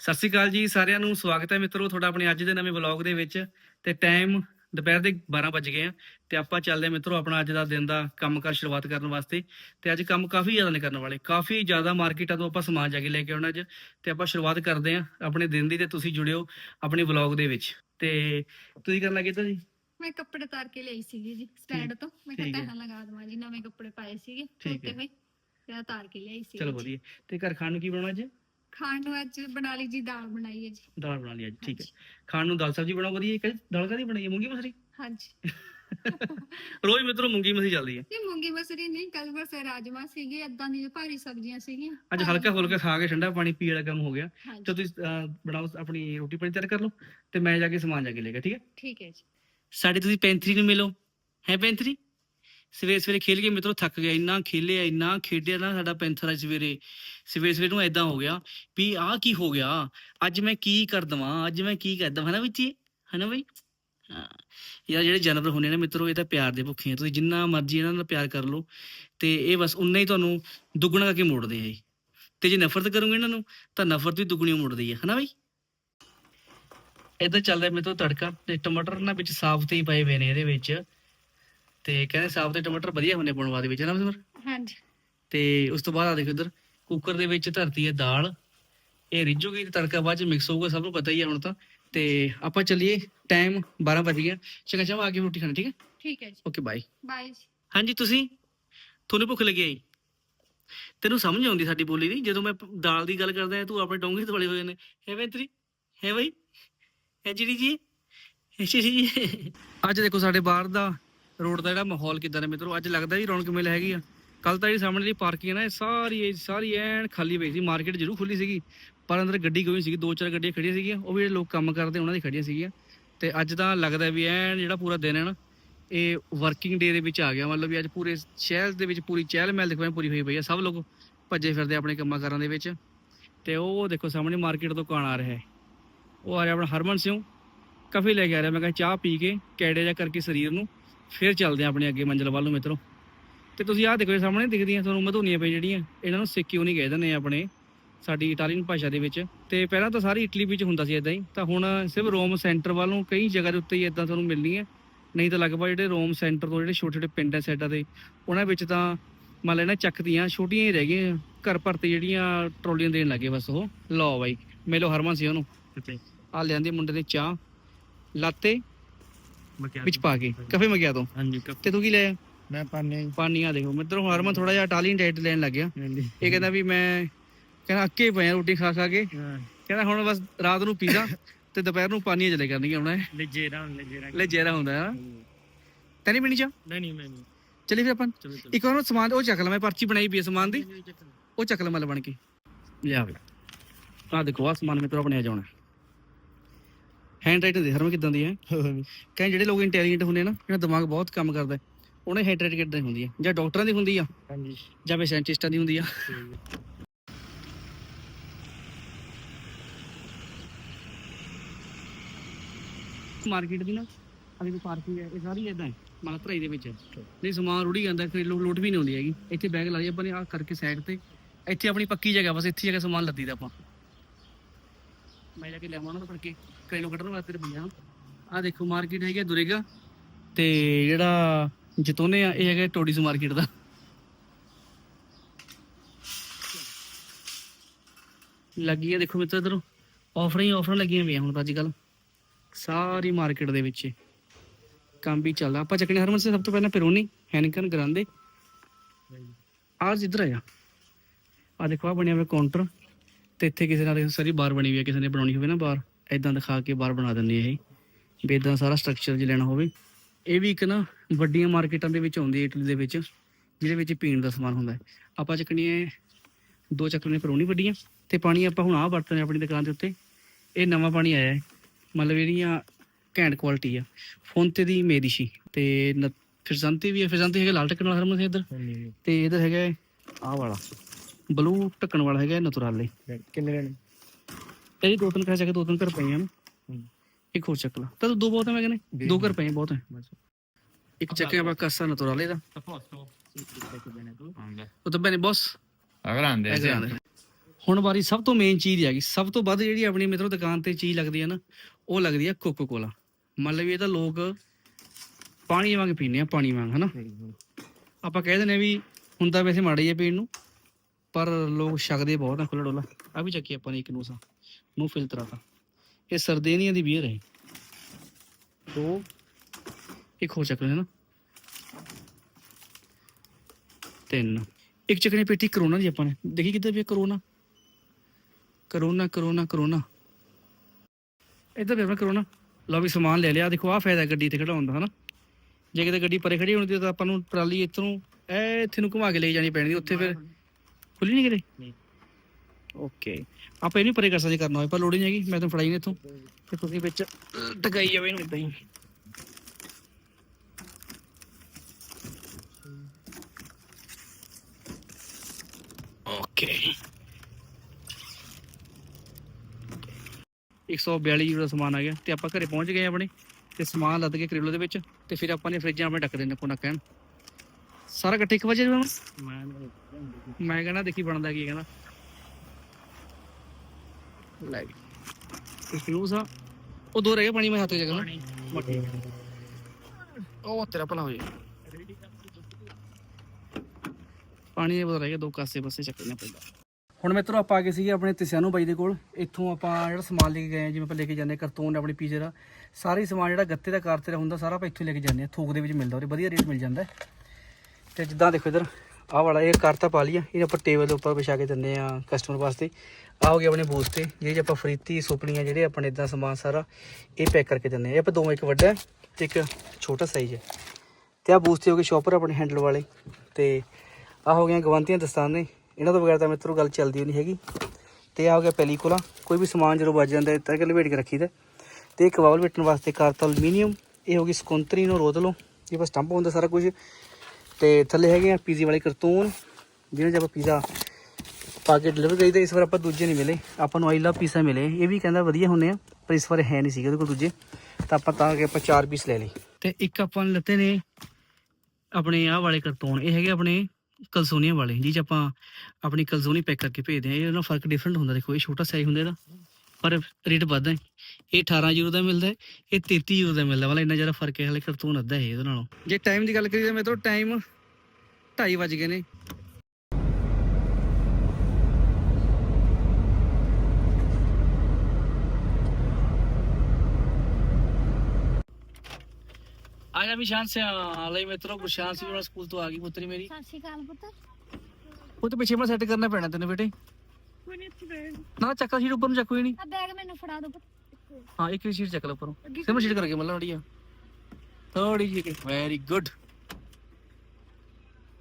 ਸਤਿ ਸ਼੍ਰੀ ਅਕਾਲ ਜੀ ਸਾਰਿਆਂ ਨੂੰ ਸਵਾਗਤ ਹੈ ਮਿੱਤਰੋ ਤੁਹਾਡਾ ਆਪਣੇ ਅੱਜ ਦੇ ਨਵੇਂ ਵਲੌਗ ਦੇ ਵਿੱਚ ਤੇ ਟਾਈਮ ਦੁਪਹਿਰ ਦੇ 12 ਵੱਜ ਗਏ ਆ ਤੇ ਆਪਾਂ ਚੱਲਦੇ ਹਾਂ ਮਿੱਤਰੋ ਆਪਣਾ ਅੱਜ ਦਾ ਦਿਨ ਦਾ ਕੰਮਕਾਰ ਸ਼ੁਰੂਆਤ ਕਰਨ ਵਾਸਤੇ ਤੇ ਅੱਜ ਕੰਮ ਕਾਫੀ ਜ਼ਿਆਦਾ ਨੇ ਕਰਨ ਵਾਲੇ ਕਾਫੀ ਜ਼ਿਆਦਾ ਮਾਰਕੀਟਾਂ ਤੋਂ ਆਪਾਂ ਸਮਾਨ ਜਾ ਕੇ ਲੈ ਕੇ ਆਉਣਾ ਅੱਜ ਤੇ ਆਪਾਂ ਸ਼ੁਰੂਆਤ ਕਰਦੇ ਹਾਂ ਆਪਣੇ ਦਿਨ ਦੀ ਤੇ ਤੁਸੀਂ ਜੁੜਿਓ ਆਪਣੇ ਵਲੌਗ ਦੇ ਵਿੱਚ ਤੇ ਤੁਸੀਂ ਕਰਨ ਲੱਗੇ ਤਾਂ ਜੀ ਮੈਂ ਕੱਪੜੇ ਤਾਰ ਕੇ ਲਈ ਸੀਗੀ ਜੀ ਸਟੈਂਡ ਤੋਂ ਮੈਂ ਕਿਹਾ। ਤਹਾਂ ਲਗਾ ਦਵਾਂ ਜੀ ਨਵੇਂ ਕੱਪੜੇ ਪਾਏ ਸੀਗੇ ਧੋਤੇ। ਹੋਏ ਫਿਰ ਤਾਰ ਕੇ ਲਈ ਸੀ ਚਲੋ ਵਧੀਆ ਤੇ ਘਰ ਖਾਣ ਨੂੰ ਕੀ ਬਣਾਉਣਾ ਅੱਜ ਖਾਣ ਨੂੰ ਅੱਜ ਬਣਾ ਲਈ ਜੀ ਦਾਲ ਬਣਾਈ ਹੈ ਜੀ। ਦਾਲ ਬਣਾ ਲਈ ਅੱਜ ਠੀਕ ਹੈ। ਖਾਣ ਨੂੰ ਦਾਲ ਸਬਜ਼ੀ ਬਣਾਓ ਵਧੀਆ ਇੱਕ ਦਾਲ ਕਾਦੀ ਬਣਾਈ ਹੈ ਮੂੰਗੀ ਮਸਰੀ? ਹਾਂਜੀ। ਰੋਜ਼ ਮਿੱਤਰੋ ਮੂੰਗੀ ਮਸਰੀ ਚੱਲਦੀ ਹੈ। ਇਹ ਮੂੰਗੀ ਮਸਰੀ ਨਹੀਂ ਕੱਲ ਬਸ ਰਾਜਮਾ ਸੀਗੇ ਏਦਾਂ ਦੀਆਂ ਭਾਰੀ ਸਬਜ਼ੀਆਂ ਸੀਗੀਆਂ। ਅੱਜ ਹਲਕਾ ਫੁਲਕਾ ਖਾ ਕੇ ਠੰਡਾ ਪਾਣੀ ਪੀ ਵਾਲਾ ਕੰਮ ਹੋ ਗਿਆ। ਹਾਂਜੀ। ਤੇ ਤੁਸੀਂ ਅਹ, ਬਣਾਓ ਆਪਣੀ ਰੋਟੀ ਪਾਣੀ ਤਿਆਰ ਕਰ ਲਓ ਤੇ ਮੈਂ ਜਾ ਕੇ ਸਮਾਨ ਜਾ ਕੇ ਲੈ ਕੇ ਠੀਕ ਹੈ? ਠੀਕ ਹੈ ਜੀ। ਸਾਡੇ ਤੁਸੀਂ ਪੈਂਥਰੀ ਨੂੰ ਮਿਲੋ। ਹੈ ਪੈਂਥਰੀ? ਸਵੇਰੇ ਸਵੇਰੇ ਖੇਲ ਕੇ ਮਿੱਤਰੋ ਥੱਕ ਗਿਆ, ਇੰਨਾ ਖੇਲਿਆ, ਇੰਨਾ ਖੇਡਿਆ ਨਾ ਸਾਡਾ ਪੈਂਥਰ ਅੱਜ ਸਵੇਰੇ। ਸਵੇਰੇ ਸਵੇਰੇ ਨੂੰ ਐਦਾਂ ਹੋ ਗਿਆ ਵੀ ਆਹ ਕੀ ਹੋ ਗਿਆ? ਅੱਜ ਮੈਂ ਕੀ ਕਰ ਦਵਾਂ? ਅੱਜ ਮੈਂ ਕੀ ਕਰ ਦਵਾਂ? ਹਨਾ ਵਿੱਚੀ? ਹਨਾ ਬਈ? ਯਾਰ ਜਿਹੜੇ ਜਾਨਵਰ ਹੁੰਦੇ ਨੇ ਮਿੱਤਰੋ, ਇਹ ਤਾਂ ਪਿਆਰ ਦੇ ਭੁੱਖੇ ਆ। ਤੁਸੀਂ ਜਿੰਨਾ ਮਰਜ਼ੀ ਇਹਨਾਂ ਨਾਲ ਪਿਆਰ ਕਰ ਲਓ ਤੇ ਇਹ ਬਸ ਉਨਾ ਹੀ ਤੁਹਾਨੂੰ ਦੁੱਗਣਾ ਕਰਕੇ ਮੋੜਦੇ ਆ ਜੀ ਤੇ ਜੇ ਨਫ਼ਰਤ ਕਰੋਗੇ ਇਹਨਾਂ ਨੂੰ, ਤਾਂ ਨਫ਼ਰਤ ਵੀ ਦੁੱਗਣੀ ਮੋੜਦੀ ਹੈ ਹਨਾ ਬਈ? ਇਧਰ ਚੱਲਦਾ ਮੇਰੇ ਤੋਂ ਤੜਕਾ ਤੇ ਟਮਾਟਰ ਨਾ ਵਿੱਚ ਸਾਫ਼ ਤੇ ਹੀ ਪਏ ਹੋਏ ਨੇ ਇਹਦੇ ਵਿੱਚ। ਤੇ ਕਹਿੰਦੇ ਸਾਫ਼ ਤੇ ਟਮਾਟਰ ਵਧੀਆ ਹੁੰਦੇ ਬਣਵਾ ਦੇ ਵਿੱਚ ਨਾ ਮਸਮਰ ਹਾਂਜੀ। ਤੇ ਉਸ ਤੋਂ ਬਾਅਦ ਆ ਦੇਖੋ ਇਧਰ ਕੁੱਕਰ ਦੇ ਵਿੱਚ ਧਰਤੀ ਹੈ ਦਾਲ ਇਹ ਰਿੱਝੂਗੀ ਤੇ ਤੜਕਾ ਬਾਅਦ ਚ ਮਿਕਸ ਹੋਊਗਾ ਸਭ ਨੂੰ ਪਤਾ ਹੀ ਹੈ ਹੁਣ ਤਾਂ। ਤੇ ਆਪਾਂ ਚੱਲੀਏ ਟਾਈਮ 12 ਵਜ ਗਿਆ ਚੰਗਾ ਚਾਹ ਆ ਕੇ ਰੋਟੀ ਖਾਣੀ ਠੀਕ ਹੈ? ਠੀਕ ਹੈ ਜੀ। ਓਕੇ ਬਾਈ ਜੀ। ਹਾਂਜੀ ਤੁਸੀਂ? ਤੁਹਾਨੂੰ ਭੁੱਖ ਲੱਗੀ ਆਈ? ਤੈਨੂੰ ਸਮਝ ਆਉਂਦੀ ਸਾਡੀ ਬੋਲੀ ਦੀ? ਜਦੋਂ ਮੈਂ ਦਾਲ ਦੀ ਗੱਲ ਕਰਦਾ ਤੂੰ ਆਪਣੇ ਡੋਂਗੇ ਦੁਆਲੇ ਹੋਏ ਨੇ ਹੈ ਬੈਂਤਰੀ ਹੈ ਬਈ? ਹੈ ਜਿਹੜੀ ਜੀ? ਹੈ ਜੀ? ਅੱਜ ਦੇਖੋ ਸਾਡੇ ਬਾਹਰ ਦਾ ਰੋਡ ਦਾ ਜਿਹੜਾ ਮਾਹੌਲ ਕਿਦਾਂ ਹੈ ਮਿੱਤਰੋ? ਅੱਜ ਲੱਗਦਾ ਜੀ ਰੌਣਕ ਮੇਲਾ ਹੈਗੀ ਆ। ਕੱਲ ਤਾਂ ਇਹ ਸਾਹਮਣੇ ਦੀ ਪਾਰਕਿੰਗ ਹੈ ਨਾ, ਇਹ ਸਾਰੀ ਇਹ ਸਾਰੀ ਐਨ ਖਾਲੀ ਪਈ ਸੀ। ਮਾਰਕੀਟ ਜ਼ਰੂਰ ਖੁੱਲੀ ਸੀਗੀ, ਪਰ ਅੰਦਰ ਗੱਡੀ ਕੋਈ ਸੀਗੀ। ਦੋ ਚਾਰ ਗੱਡੀਆਂ ਖੜੀਆਂ ਸੀਗੀਆਂ। ਉਹ ਵੀ ਜਿਹੜੇ ਲੋਕ ਕੰਮ ਕਰਦੇ, ਉਹਨਾਂ ਦੀ ਖੜੀਆਂ ਸੀਗੀਆਂ। ਤੇ ਅੱਜ ਤਾਂ ਲੱਗਦਾ ਵੀ ਐਨ ਜਿਹੜਾ ਪੂਰਾ ਦਿਨ ਹੈ ਨਾ, ਇਹ ਵਰਕਿੰਗ ਡੇ ਦੇ ਵਿੱਚ ਆ ਗਿਆ। ਮਤਲਬ ਵੀ ਅੱਜ ਪੂਰੇ ਸ਼ਹਿਰ ਦੇ ਵਿੱਚ ਪੂਰੀ ਚਹਿਲ ਮਹਿਲ ਦੇਖੋ ਪੂਰੀ ਹੋਈ ਪਈ ਆ। ਸਭ ਲੋਕ ਭੱਜੇ ਫਿਰਦੇ ਆਪਣੇ ਕੰਮਾਂ ਕਾਰਾਂ ਦੇ ਵਿੱਚ। ਤੇ ਉਹ ਦੇਖੋ ਸਾਹਮਣੇ ਮਾਰਕੀਟ ਤੋਂ ਕੌਣ ਆ ਰਿਹਾ ਹੈ। ਉਹ ਆ ਰਿਹਾ ਆਪਣਾ ਹਰਮਨ ਸਿੰਘ। ਕਾਫੀ ਲੈ ਕੇ ਆ ਰਿਹਾ। ਮੈਂ ਕਿਹਾ ਚਾਹ ਪੀ ਕੇ, ਕੈੜੇ ਜਾ ਕਰਕੇ ਸਰੀਰ ਨੂੰ। ਫਿਰ ਚੱਲਦੇ ਆ ਆਪਣੇ ਅੱਗੇ ਮੰਜ਼ਲ ਵੱਲ ਨੂੰ ਮਿੱਤਰੋ। ਤੇ ਤੁਸੀਂ ਆਹ ਦੇਖੋ ਇਹ ਸਾਹਮਣੇ ਦਿਖਦੀਆਂ ਤੁਹਾਨੂੰ ਮਧੂਨੀਆਂ ਪਈ ਜਿਹੜੀਆਂ ਇਹਨਾਂ ਨੂੰ ਸਿੱਕਿਓ ਨਹੀਂ ਕਹਿੰਦੇ ਨੇ ਆਪਣੇ ਸਾਡੀ ਇਟਾਲੀਅਨ ਭਾਸ਼ਾ ਦੇ ਵਿੱਚ। ਤੇ ਪਹਿਲਾਂ ਤਾਂ ਸਾਰੀ ਇਟਲੀ ਵਿੱਚ ਹੁੰਦਾ ਸੀ ਇਦਾਂ ਹੀ ਤਾਂ ਹੁਣ ਸਿਰਫ ਰੋਮ ਸੈਂਟਰ ਵੱਲ ਕਈ ਜਗ੍ਹਾ ਦੇ ਉੱਤੇ ਹੀ ਇਦਾਂ ਤੁਹਾਨੂੰ ਮਿਲਣੀ ਹੈ। ਨਹੀਂ ਤਾਂ ਲਗਭਗ ਜਿਹੜੇ ਰੋਮ ਸੈਂਟਰ ਤੋਂ ਜਿਹੜੇ ਛੋਟੇ ਛੋਟੇ ਪਿੰਡ ਐ ਸਾਈਡਾਂ ਦੇ ਉਹਨਾਂ ਵਿੱਚ ਤਾਂ ਮੰਨ ਲੈਣਾ ਚੱਕਦੀਆਂ ਛੋਟੀਆਂ ਹੀ ਰਹਿ ਗਈਆਂ ਘਰ ਭਰ ਤੇ ਜਿਹੜੀਆਂ ਟਰੋਲੀਆਂ ਦੇਣ ਲੱਗੇ ਬਸ ਉਹ। ਲਓ ਬਾਈ ਮੇਲੋ ਹਰਮਨ ਸੀ ਉਹਨੂੰ ਆ ਲਿਆਂਦੀ ਮੁੰਡੇ ਨੇ ਚਾਹ ਲਾਤੇ ਵਿੱਚ ਪਾ ਕੇ। ਕਫੇ ਮੰਗਿਆ ਤੋਂ। ਹਾਂਜੀ ਤੇ ਤੂੰ ਕੀ ਲਿਆ? ਮੈਂ ਪਾਣੇ। ਪਾਣੀ ਆ ਦੇਖੋ ਮਿੱਤਰੋ ਹਰਮਨ ਥੋੜਾ ਜਿਹਾ ਇਟਾਲੀਅਨ ਡਾਈਟ ਲੈਣ ਲੱਗ ਗਿਆ। ਹਾਂਜੀ। ਇਹ ਕਹਿੰਦਾ ਵੀ ਮੈਂ ਕਹਿੰਦਾ ਅੱਕੇ ਪਿਆ ਰੋਟੀ ਖਾ ਖਾ ਕੇ। ਕਹਿੰਦਾ ਹੁਣ ਬਸ ਰਾਤ ਨੂੰ ਪੀਜ਼ਾ ਤੇ ਦੁਪਹਿਰ ਨੂੰ ਪਾਣੀ ਚਲੇ ਕਰਨੀਆਂ ਹੁਣ ਇਹ ਲਜੇਰਾ ਲਜੇਰਾ। ਲੈ ਜੈਰਾ ਹੁੰਦਾ ਹੈ ਤੈਨੂੰ ਪੀਣੀ ਚਾਹ? ਨਹੀਂ ਨਹੀਂ ਮੈਂ ਨਹੀਂ। ਚਲੀ ਫਿਰ ਆਪਾਂ। ਚਲੋ ਚਲੋ ਇੱਕ ਵਾਰ ਉਹ ਸਮਾਨ ਉਹ ਚੱਕ ਲ ਮੈਂ ਪਰਚੀ ਬਣਾਈ ਪਈ ਹੈ ਸਮਾਨ ਦੀ। ਉਹ ਚੱਕ ਲ ਮੱਲ ਬਣ ਕੇ। ਲਿਆ ਵੇ ਆ ਦੇਖੋ ਆ ਸਮਾਨ ਮੇਰੇ ਆਪਣੇ ਆ ਜਾਣਾ ਹੈਂਡ ਰਾਈਟਿੰਗ ਦੇ ਹਰਮ ਕਿਦਾਂ ਦੀ ਹੈ? ਕਹਿੰਦੇ ਜਿਹੜੇ ਲੋਕ ਇੰਟੈਲੀਜੈਂਟ ਹੁੰਦੇ ਆ ਨਾ ਦਾ ਦਿਮਾਗ ਬਹੁਤ ਕੰਮ ਕਰਦਾ ਹੈ, ਉਹਨੇ ਹੈਂਡ ਰਾਈਟਿੰਗ ਕਿਦਾਂ ਹੁੰਦੀ ਹੈ? ਜਾਂ ਡਾਕਟਰਾਂ ਦੀ ਹੁੰਦੀ ਆ? ਹਾਂਜੀ। ਜਾਂ ਫਿਰ ਸਾਇੰਟਿਸਟਾਂ ਦੀ ਹੁੰਦੀ ਆ? ਮਾਰਕੀਟ ਦੀ ਨਾ ਅਗੇ ਕੋਈ ਪਾਰਕਿੰਗ ਹੈ ਇਹ ਸਾਰੀ ਇਦਾਂ ਹੈ ਮਾਲ ਭਰਾਈ ਦੇ ਵਿੱਚ ਹੈ। ਨਹੀਂ ਸਮਾਨ ਰੁੜੀ ਜਾਂਦਾ ਫਿਰ ਲੋ- ਲੋਟ ਵੀ ਨਹੀਂ ਹੁੰਦੀ ਹੈਗੀ। ਇੱਥੇ ਬੈਗ ਲਾਈ ਆਪਾਂ ਨੇ ਆ ਕਰਕੇ ਸਾਈਡ ਤੇ। ਇੱਥੇ ਆਪਣੀ ਪੱਕੀ ਜਗ੍ਹਾ ਬਸ ਇੱਥੇ ਜਗ੍ਹਾ ਸਮਾਨ ਲੱਦੀ ਦਾ ਆਪਾਂ। ਮੈਂ ਜਾ ਕੇ ਲਿਆਵਾਂ ਨਾ ਫੜ ਕੇ ਕਰੇਲੋ ਕੱਢਣ ਵਾਸਤੇ ਰੁਪਈਆ ਆ। ਦੇਖੋ ਮਾਰਕੀਟ ਹੈਗਾ ਦੁਰੇਗਾ ਤੇ ਜਿਹੜਾ ਜਤੋਨੇ ਆ ਇਹ ਹੈਗਾ ਟੋਡੀਸ ਮਾਰਕੀਟ ਦਾ। ਲੱਗੀ ਆ ਦੇਖੋ ਮਿੱਤਰ ਇਧਰੋਂ। ਆਫਰਾਂ ਹੀ ਆਫਰਾਂ ਲੱਗੀਆਂ ਪਈਆਂ ਹੁਣ ਤਾਂ ਅੱਜ ਕੱਲ ਸਾਰੀ ਮਾਰਕੀਟ ਦੇ ਵਿੱਚ। ਕੰਮ ਵੀ ਚੱਲਦਾ। ਆਪਾਂ ਚੱਕਣੇ ਹਰਮਨ ਸੇ ਸਭ ਤੋਂ ਪਹਿਲਾਂ ਪਿਰੋਨੀ ਹੈਨਕਨ ਗਰਾਂਦੇ ਆ ਜਿੱਧਰ ਆਇਆ। ਆ ਦੇਖੋ ਆ ਬਣਿਆ ਹੋਇਆ ਕਾਊਂਟਰ ਤੇ ਇੱਥੇ ਕਿਸੇ ਨਾਲ ਸਾਰੀ ਬਾਰ ਬਣੀ ਹੋਈ ਹੈ ਕਿਸੇ ਨੇ ਬਣਾਉਣੀ ਹੋਵੇ ਨਾ ਬਾਰ ਐਦਾਂ ਦਿਖਾ ਕੇ ਬਾਰ ਬਣਾ ਦਿੰਦੇ ਆ ਇਹ। ਵੀ ਏਦਾਂ ਸਾਰਾ ਸਟਰਕਚਰ ਜੇ ਲੈਣਾ ਹੋਵੇ। ਇਹ ਵੀ ਇੱਕ ਨਾ ਵੱਡੀਆਂ ਮਾਰਕੀਟਾਂ ਦੇ ਵਿੱਚ ਆਉਂਦੀ ਹੈ ਇਟਲੀ ਦੇ ਵਿੱਚ ਜਿਹਦੇ ਵਿੱਚ ਪੀਣ ਦਾ ਸਮਾਨ ਹੁੰਦਾ ਹੈ। ਆਪਾਂ ਚੱਕਣੀ ਹੈ ਦੋ ਚੱਕਣੇ ਪਰੋਣੀ ਵੱਡੀਆਂ ਤੇ ਪਾਣੀ ਆਪਾਂ ਹੁਣ ਆਹ ਵਰਤਨੇ ਆਪਣੀ ਦੁਕਾਨ ਦੇ ਉੱਤੇ। ਇਹ ਨਵਾਂ ਪਾਣੀ ਆਇਆ ਹੈ। ਮਤਲਬ ਜਿਹੜੀਆਂ ਘੈਂਟ ਕੁਆਲਿਟੀ ਆ। ਫੋਨਤੇ ਦੀ ਮੇਦੀਸ਼ੀ ਤੇ ਫਿਰਜ਼ੰਤੀ ਵੀ ਹੈ ਫਿਰਜ਼ੰਤੀ ਹੈਗਾ ਲਾਲ ਟੱਕਣ ਵਾਲਾ ਹਰਮਨ ਇਧਰ। ਹਾਂਜੀ। ਤੇ ਇਧਰ ਹੈਗਾ ਆਹ ਵਾਲਾ। ਬਲੂ ਢੱਕਣ ਵਾਲਾ ਹੈਗਾ ਨਤੁਰਾਲੇ। ਕਿੰਨੇ ਲੈਣੇ? ਇਹ ਦੋ ਤਿੰਨ ਚੱਕ ਦੋ ਤਿੰਨ ਪਏ ਹਨ ਹੂੰ। ਇੱਕ ਹੋਰ ਚੱਕ ਲਾ। ਤਾਂ ਦੋ ਬਹੁਤ ਹੈ ਮੈਂ ਕਹਿੰਦਾ ਦੋ ਘਰ ਪਏ ਬਹੁਤ ਹੈ ਇੱਕ ਚੱਕਿਆ ਆਪਾਂ ਕਾਸਾ ਨਤੁਰਾਲੇ ਦਾ? ਉਹ ਤਾਂ ਬਨੇ ਬੌਸ। grande ਹੁਣ ਵਾਰੀ ਸਭ ਤੋਂ ਮੇਨ ਚੀਜ਼ ਆ ਗਈ ਸਭ ਤੋਂ ਵੱਧ ਜਿਹੜੀ ਆਪਣੀ ਮਿੱਤਰੋ ਦੁਕਾਨ ਤੇ ਚੀਜ਼ ਲੱਗਦੀ ਹੈ ਨਾ ਉਹ ਲੱਗਦੀ ਆ ਕੋਕੋ ਕੋਲਾ ਮੰਨ ਲਓ ਵੀ ਇਹ ਤਾਂ ਲੋਕ ਪਾਣੀ ਵਾਂਗ ਪੀਂਦੇ ਆ ਪਾਣੀ ਵਾਂਗ ਹਨਾ? ਆਪਾਂ ਕਹਿ ਦਿੰਦੇ ਆ ਵੀ ਹੁੰਦਾ ਵੈਸੇ ਮਾੜਾ ਹੀ ਪੀਣ ਨੂੰ। ਪਰ ਲੋਕ ਛਕਦੇ ਬਹੁਤ ਆ ਖੁੱਲਾ ਡੋਲਾ। ਆ ਵੀ ਚੱਕੀ ਆਪਾਂ ਨੇ ਇੱਕ ਨੂੰ ਨੂੰ ਫਿਲਟਰ ਆ ਇਹ ਸਰਦੇਨੀਆਂ ਦੀ ਬੀਅਰ ਹੈ ਦੋ, ਇੱਕ ਹੋਰ ਚੱਕ ਲੈਣਾ ਤਿੰਨ। ਇੱਕ ਚੱਕਣੀ ਪੇਟੀ ਕਰੋਨਾ ਦੀ ਆਪਾਂ ਨੇ। ਦੇਖੀ ਕਿੱਦਾਂ ਵੀ ਕਰੋਨਾ? ਕਰੋਨਾ ਕਰੋਨਾ ਕਰੋਨਾ। ਇੱਧਰ ਵੀ ਆਪਣਾ ਕਰੋਨਾ। ਲਓ ਵੀ ਸਮਾਨ ਲੈ ਲਿਆ। ਦੇਖੋ, ਆਹ ਫਾਇਦਾ ਗੱਡੀ ਤੇ ਖੜਾਉਣ ਦਾ, ਹਨਾ। ਜੇ ਕਿਤੇ ਗੱਡੀ ਪਰੇ ਖੜੀ ਹੁੰਦੀ ਤਾਂ ਆਪਾਂ ਨੂੰ ਟਰਾਲੀ ਇੱਥੋਂ ਐ ਇੱਥੇ ਨੂੰ ਘੁਮਾ ਕੇ ਲੈ ਜਾਣੀ ਪੈਣੀ। ਉੱਥੇ ਫਿਰ ਖੁੱਲੀ ਨਹੀਂ ਕਿਤੇ? ਓਕੇ। ਆਪਾਂ ਇਹਨੂੰ ਪਰੇ ਕਰ ਸਕਦੇ ਕਰਨਾ ਹੋਏ ਪਰ ਲੋੜ ਹੀ ਨਹੀਂ ਹੈਗੀ ਮੈਂ ਤੁਹਾਨੂੰ ਫੜਾਈ ਨੇ ਇੱਥੋਂ। ਤੇ ਤੁਸੀਂ ਵਿੱਚ ਟਕਾਈ ਜਾਵੇ ਇਹਨੂੰ ਇਦਾਂ ਹੀ। ਓਕੇ। 142 ਯੂਰੋ ਸਮਾਨ ਆ ਗਿਆ ਤੇ ਆਪਾਂ ਘਰੇ ਪਹੁੰਚ ਗਏ ਆਪਣੇ ਤੇ ਸਮਾਨ ਲੱਦ ਕੇ ਕਰਿਲੋ ਦੇ ਵਿੱਚ ਤੇ ਫਿਰ ਆਪਾਂ ਨੇ ਫਰਿੱਜਾਂ ਆਪਣੇ ਢੱਕ ਦੇਣੇ ਕੋਨਾ ਕਹਿਣ। ਸਾਰਾ ਇਕੱਠੇ ਇੱਕ ਵਜੇ ਮੈਂ ਮੈਂ ਕਹਿੰਦਾ ਦੇਖੀ ਬਣਦਾ ਕੀ ਕਹਿੰਦਾ। ਲੈ ਆ ਉਹ ਦੋ ਰਹਿ ਗਏ ਪਾਣੀ ਮੈਂ ਹੱਥ ਜਗਾ ਉਹ ਤੇਰਾ ਭਲਾ ਹੋ ਜਾਏ ਪਾਣੀ ਦੇ ਬੋਤਲ ਰਹਿ ਗਏ ਦੋ ਕਾਸੇ ਬਸੇ ਚੱਕਣੇ ਪੈਂਦਾ। ਹੁਣ ਮਿੱਤਰੋ ਆਪਾਂ ਆ ਗਏ ਸੀਗੇ ਆਪਣੇ ਤਿਸਿਆਨੂ ਬਾਈ ਦੇ ਕੋਲ। ਇੱਥੋਂ ਆਪਾਂ ਜਿਹੜਾ ਸਮਾਨ ਲੈ ਕੇ ਗਏ ਆ ਜਿਵੇਂ ਆਪਾਂ ਲੈ ਕੇ ਜਾਂਦੇ ਕਰਤੂਨ ਆਪਣੇ ਪੀਜ਼ੇ ਦਾ। ਸਾਰੇ ਸਮਾਨ ਜਿਹੜਾ ਗੱਤੇ ਦਾ ਕਾਰ ਤੇ ਹੁੰਦਾ ਸਾਰਾ ਆਪਾਂ ਇੱਥੋਂ ਲੈ ਕੇ ਜਾਂਦੇ ਆ। ਥੋਕ ਦੇ ਵਿੱਚ ਮਿਲਦਾ ਉਹਦੇ ਵਧੀਆ ਰੇਟ ਮਿਲ ਜਾਂਦਾ। ਹੈ। ਤੇ ਜਿੱਦਾਂ ਦੇਖੋ ਇਧਰ, ਆਹ ਵਾਲਾ ਇਹ ਕਰਤਾ ਪਾ ਲਿਆ ਇਹ ਆਪਾਂ ਟੇਬਲ ਦੇ ਉੱਪਰ ਵਿਛਾ ਕੇ ਦਿੰਦੇ ਆ ਕਸਟਮਰ ਵਾਸਤੇ। ਆ ਹੋ ਗਿਆ ਆਪਣੇ ਬੂਸ ਤੇ ਜਿਹੜੇ ਆਪਾਂ ਫਰੀਤੀ ਸੁਪਨੀਆਂ ਜਿਹੜੇ ਆਪਣੇ ਇਦਾਂ ਸਮਾਨ ਸਾਰਾ, ਇਹ ਪੈਕ ਕਰਕੇ ਦਿੰਦੇ ਆ। ਇਹ ਆਪਾਂ ਦੋਵੇਂ ਇੱਕ ਵੱਡਾ ਹੈ ਤੇ ਇੱਕ ਛੋਟਾ ਸਾਈਜ਼ ਹੈ। ਤੇ ਆ ਬੂਸ ਤੇ ਹੋ ਗਏ ਸ਼ਾਪਰ ਆਪਣੇ ਹੈਂਡਲ ਵਾਲੇ। ਤੇ ਆ ਹੋ ਗਏ ਗਵੰਤੀਆਂ ਦਸਤਾਨੇ। ਇਹਨਾਂ ਤੋਂ ਬਗੈਰ ਤਾਂ ਮੇਰੇ ਤੋਂ ਗੱਲ ਚੱਲਦੀ ਨਹੀਂ ਹੈਗੀ। ਤੇ ਆ ਹੋ ਗਿਆ ਪੈਲੀਕੋਲਾ ਕੋਈ ਵੀ ਸਮਾਨ ਜਦੋਂ ਵੱਜ ਜਾਂਦਾ ਤਾਂ ਕਿ ਲਪੇਟ ਕੇ ਰੱਖੀਦਾ ਤੇ ਇੱਕ ਵਾਵਲ ਵੇਟਣ ਵਾਸਤੇ ਕਾਰਤਾ ਅਲਮੀਨੀਅਮ ਇਹ ਹੋ ਗਈ ਸਕੁੰਤਰੀ ਨੂੰ ਰੋਦ ਲਓ। ਇਹ ਬਸ ਸਟੰਪ ਹੁੰਦਾ ਸਾਰਾ ਕੁਝ ਤੇ ਥੱਲੇ ਹੈਗੇ ਆ ਪੀਜ਼ੇ ਵਾਲੇ ਕਰਤੂਨ ਜਿਹਨਾਂ 'ਚ ਆਪਾਂ ਪੀਜ਼ਾ ਪਾ ਕੇ ਡਿਲੀਵਰ ਕਰੀਦਾ, ਇਸ ਵਾਰ ਆਪਾਂ ਦੂਜੇ ਨਹੀਂ ਮਿਲੇ। ਆਪਾਂ ਨੂੰ ਆਈ ਲਵ ਪੀਜ਼ਾ ਮਿਲੇ। ਇਹ ਵੀ ਕਹਿੰਦਾ ਵਧੀਆ ਹੁੰਦੇ ਆ, ਪਰ ਇਸ ਵਾਰ ਹੈ ਨਹੀਂ ਸੀਗੇ ਉਹਦੇ ਕੋਲ ਦੂਜੇ। ਤਾਂ ਆਪਾਂ ਤਾਂ ਕਿ ਆਪਾਂ ਚਾਰ ਪੀਸ ਲੈ ਲਈ ਤੇ ਇੱਕ ਆਪਾਂ ਨੇ ਲੱਤੇ ਨੇ ਆਪਣੇ ਆਹ ਵਾਲੇ ਕਰਤੂਨ। ਇਹ ਹੈਗੇ ਆਪਣੇ ਕਲਸੋਨੀਆ ਵਾਲੇ ਜਿਹ 'ਚ ਆਪਾਂ ਆਪਣੀ ਕਲਸੋਨੀ ਪੈਕ ਕਰਕੇ ਭੇਜਦੇ ਆ। ਇਹਦਾ ਫ਼ਰਕ ਡਿਫਰੈਂਟ ਹੁੰਦਾ, ਦੇਖੋ, ਇਹ ਛੋਟਾ ਸਾਈਜ਼ ਹੁੰਦਾ ਇਹਦਾ। ਪਰ ਰੇਟ ਵੱਧ ਹੈ ਇਹ 18 ਯੂਰੋ ਦਾ ਮਿਲਦਾ ਹੈ, ਇਹ 33 ਯੂਰੋ ਦਾ ਮਿਲਦਾ। ਵਾਲਾ ਇੰਨਾ ਜ਼ਿਆਦਾ ਫ਼ਰਕ ਹੈ ਹਲੇ ਕਰਤੂਨ ਅੱਧਾ ਹੈ ਇਹਦੇ ਨਾਲੋਂ। ਜੇ ਟਾਈਮ ਦੀ ਗੱਲ ਕਰੀਏ ਤਾਂ ਮੇਰੇ ਤੋਂ ਟਾਈਮ 2:30 ਵੱਜ ਗਏ ਨੇ। ਆ ਜਾ ਵਿਸ਼ਾਨ ਸੇ ਆਲੇ ਮਿੱਤਰੋ ਗੁਰਸ਼ਾਨ ਉਹਨਾਂ ਸਕੂਲ ਤੋਂ ਆ ਗਈ ਪੁੱਤਰੀ ਮੇਰੀ। ਸਤਿ ਸ਼੍ਰੀ ਅਕਾਲ ਪੁੱਤਰ ਉਹ ਤੇ ਪਿੱਛੇ ਮੈਂ ਸੈੱਟ ਕਰਨਾ ਪੈਣਾ ਤੈਨੂੰ ਬੇਟੇ। ਨਾ ਚੱਕਾ ਸੀਟ ਉੱਪਰ ਨੂੰ ਚੱਕੋ ਹੀ ਨਹੀਂ ਆ ਬੈਗ ਮੈਨੂੰ ਫੜਾ ਪੁੱਤ। ਹਾਂ ਇੱਕ ਸੀਟ ਚੱਕ ਲੈ ਉੱਪਰੋਂ। ਸਿਮਰ ਸੀਟ ਕਰਕੇ ਮੱਲਾ ਥੋੜੀ ਆ ਥੋੜੀ ਜਿਹੀ ਵੈਰੀ ਗੁੱਡ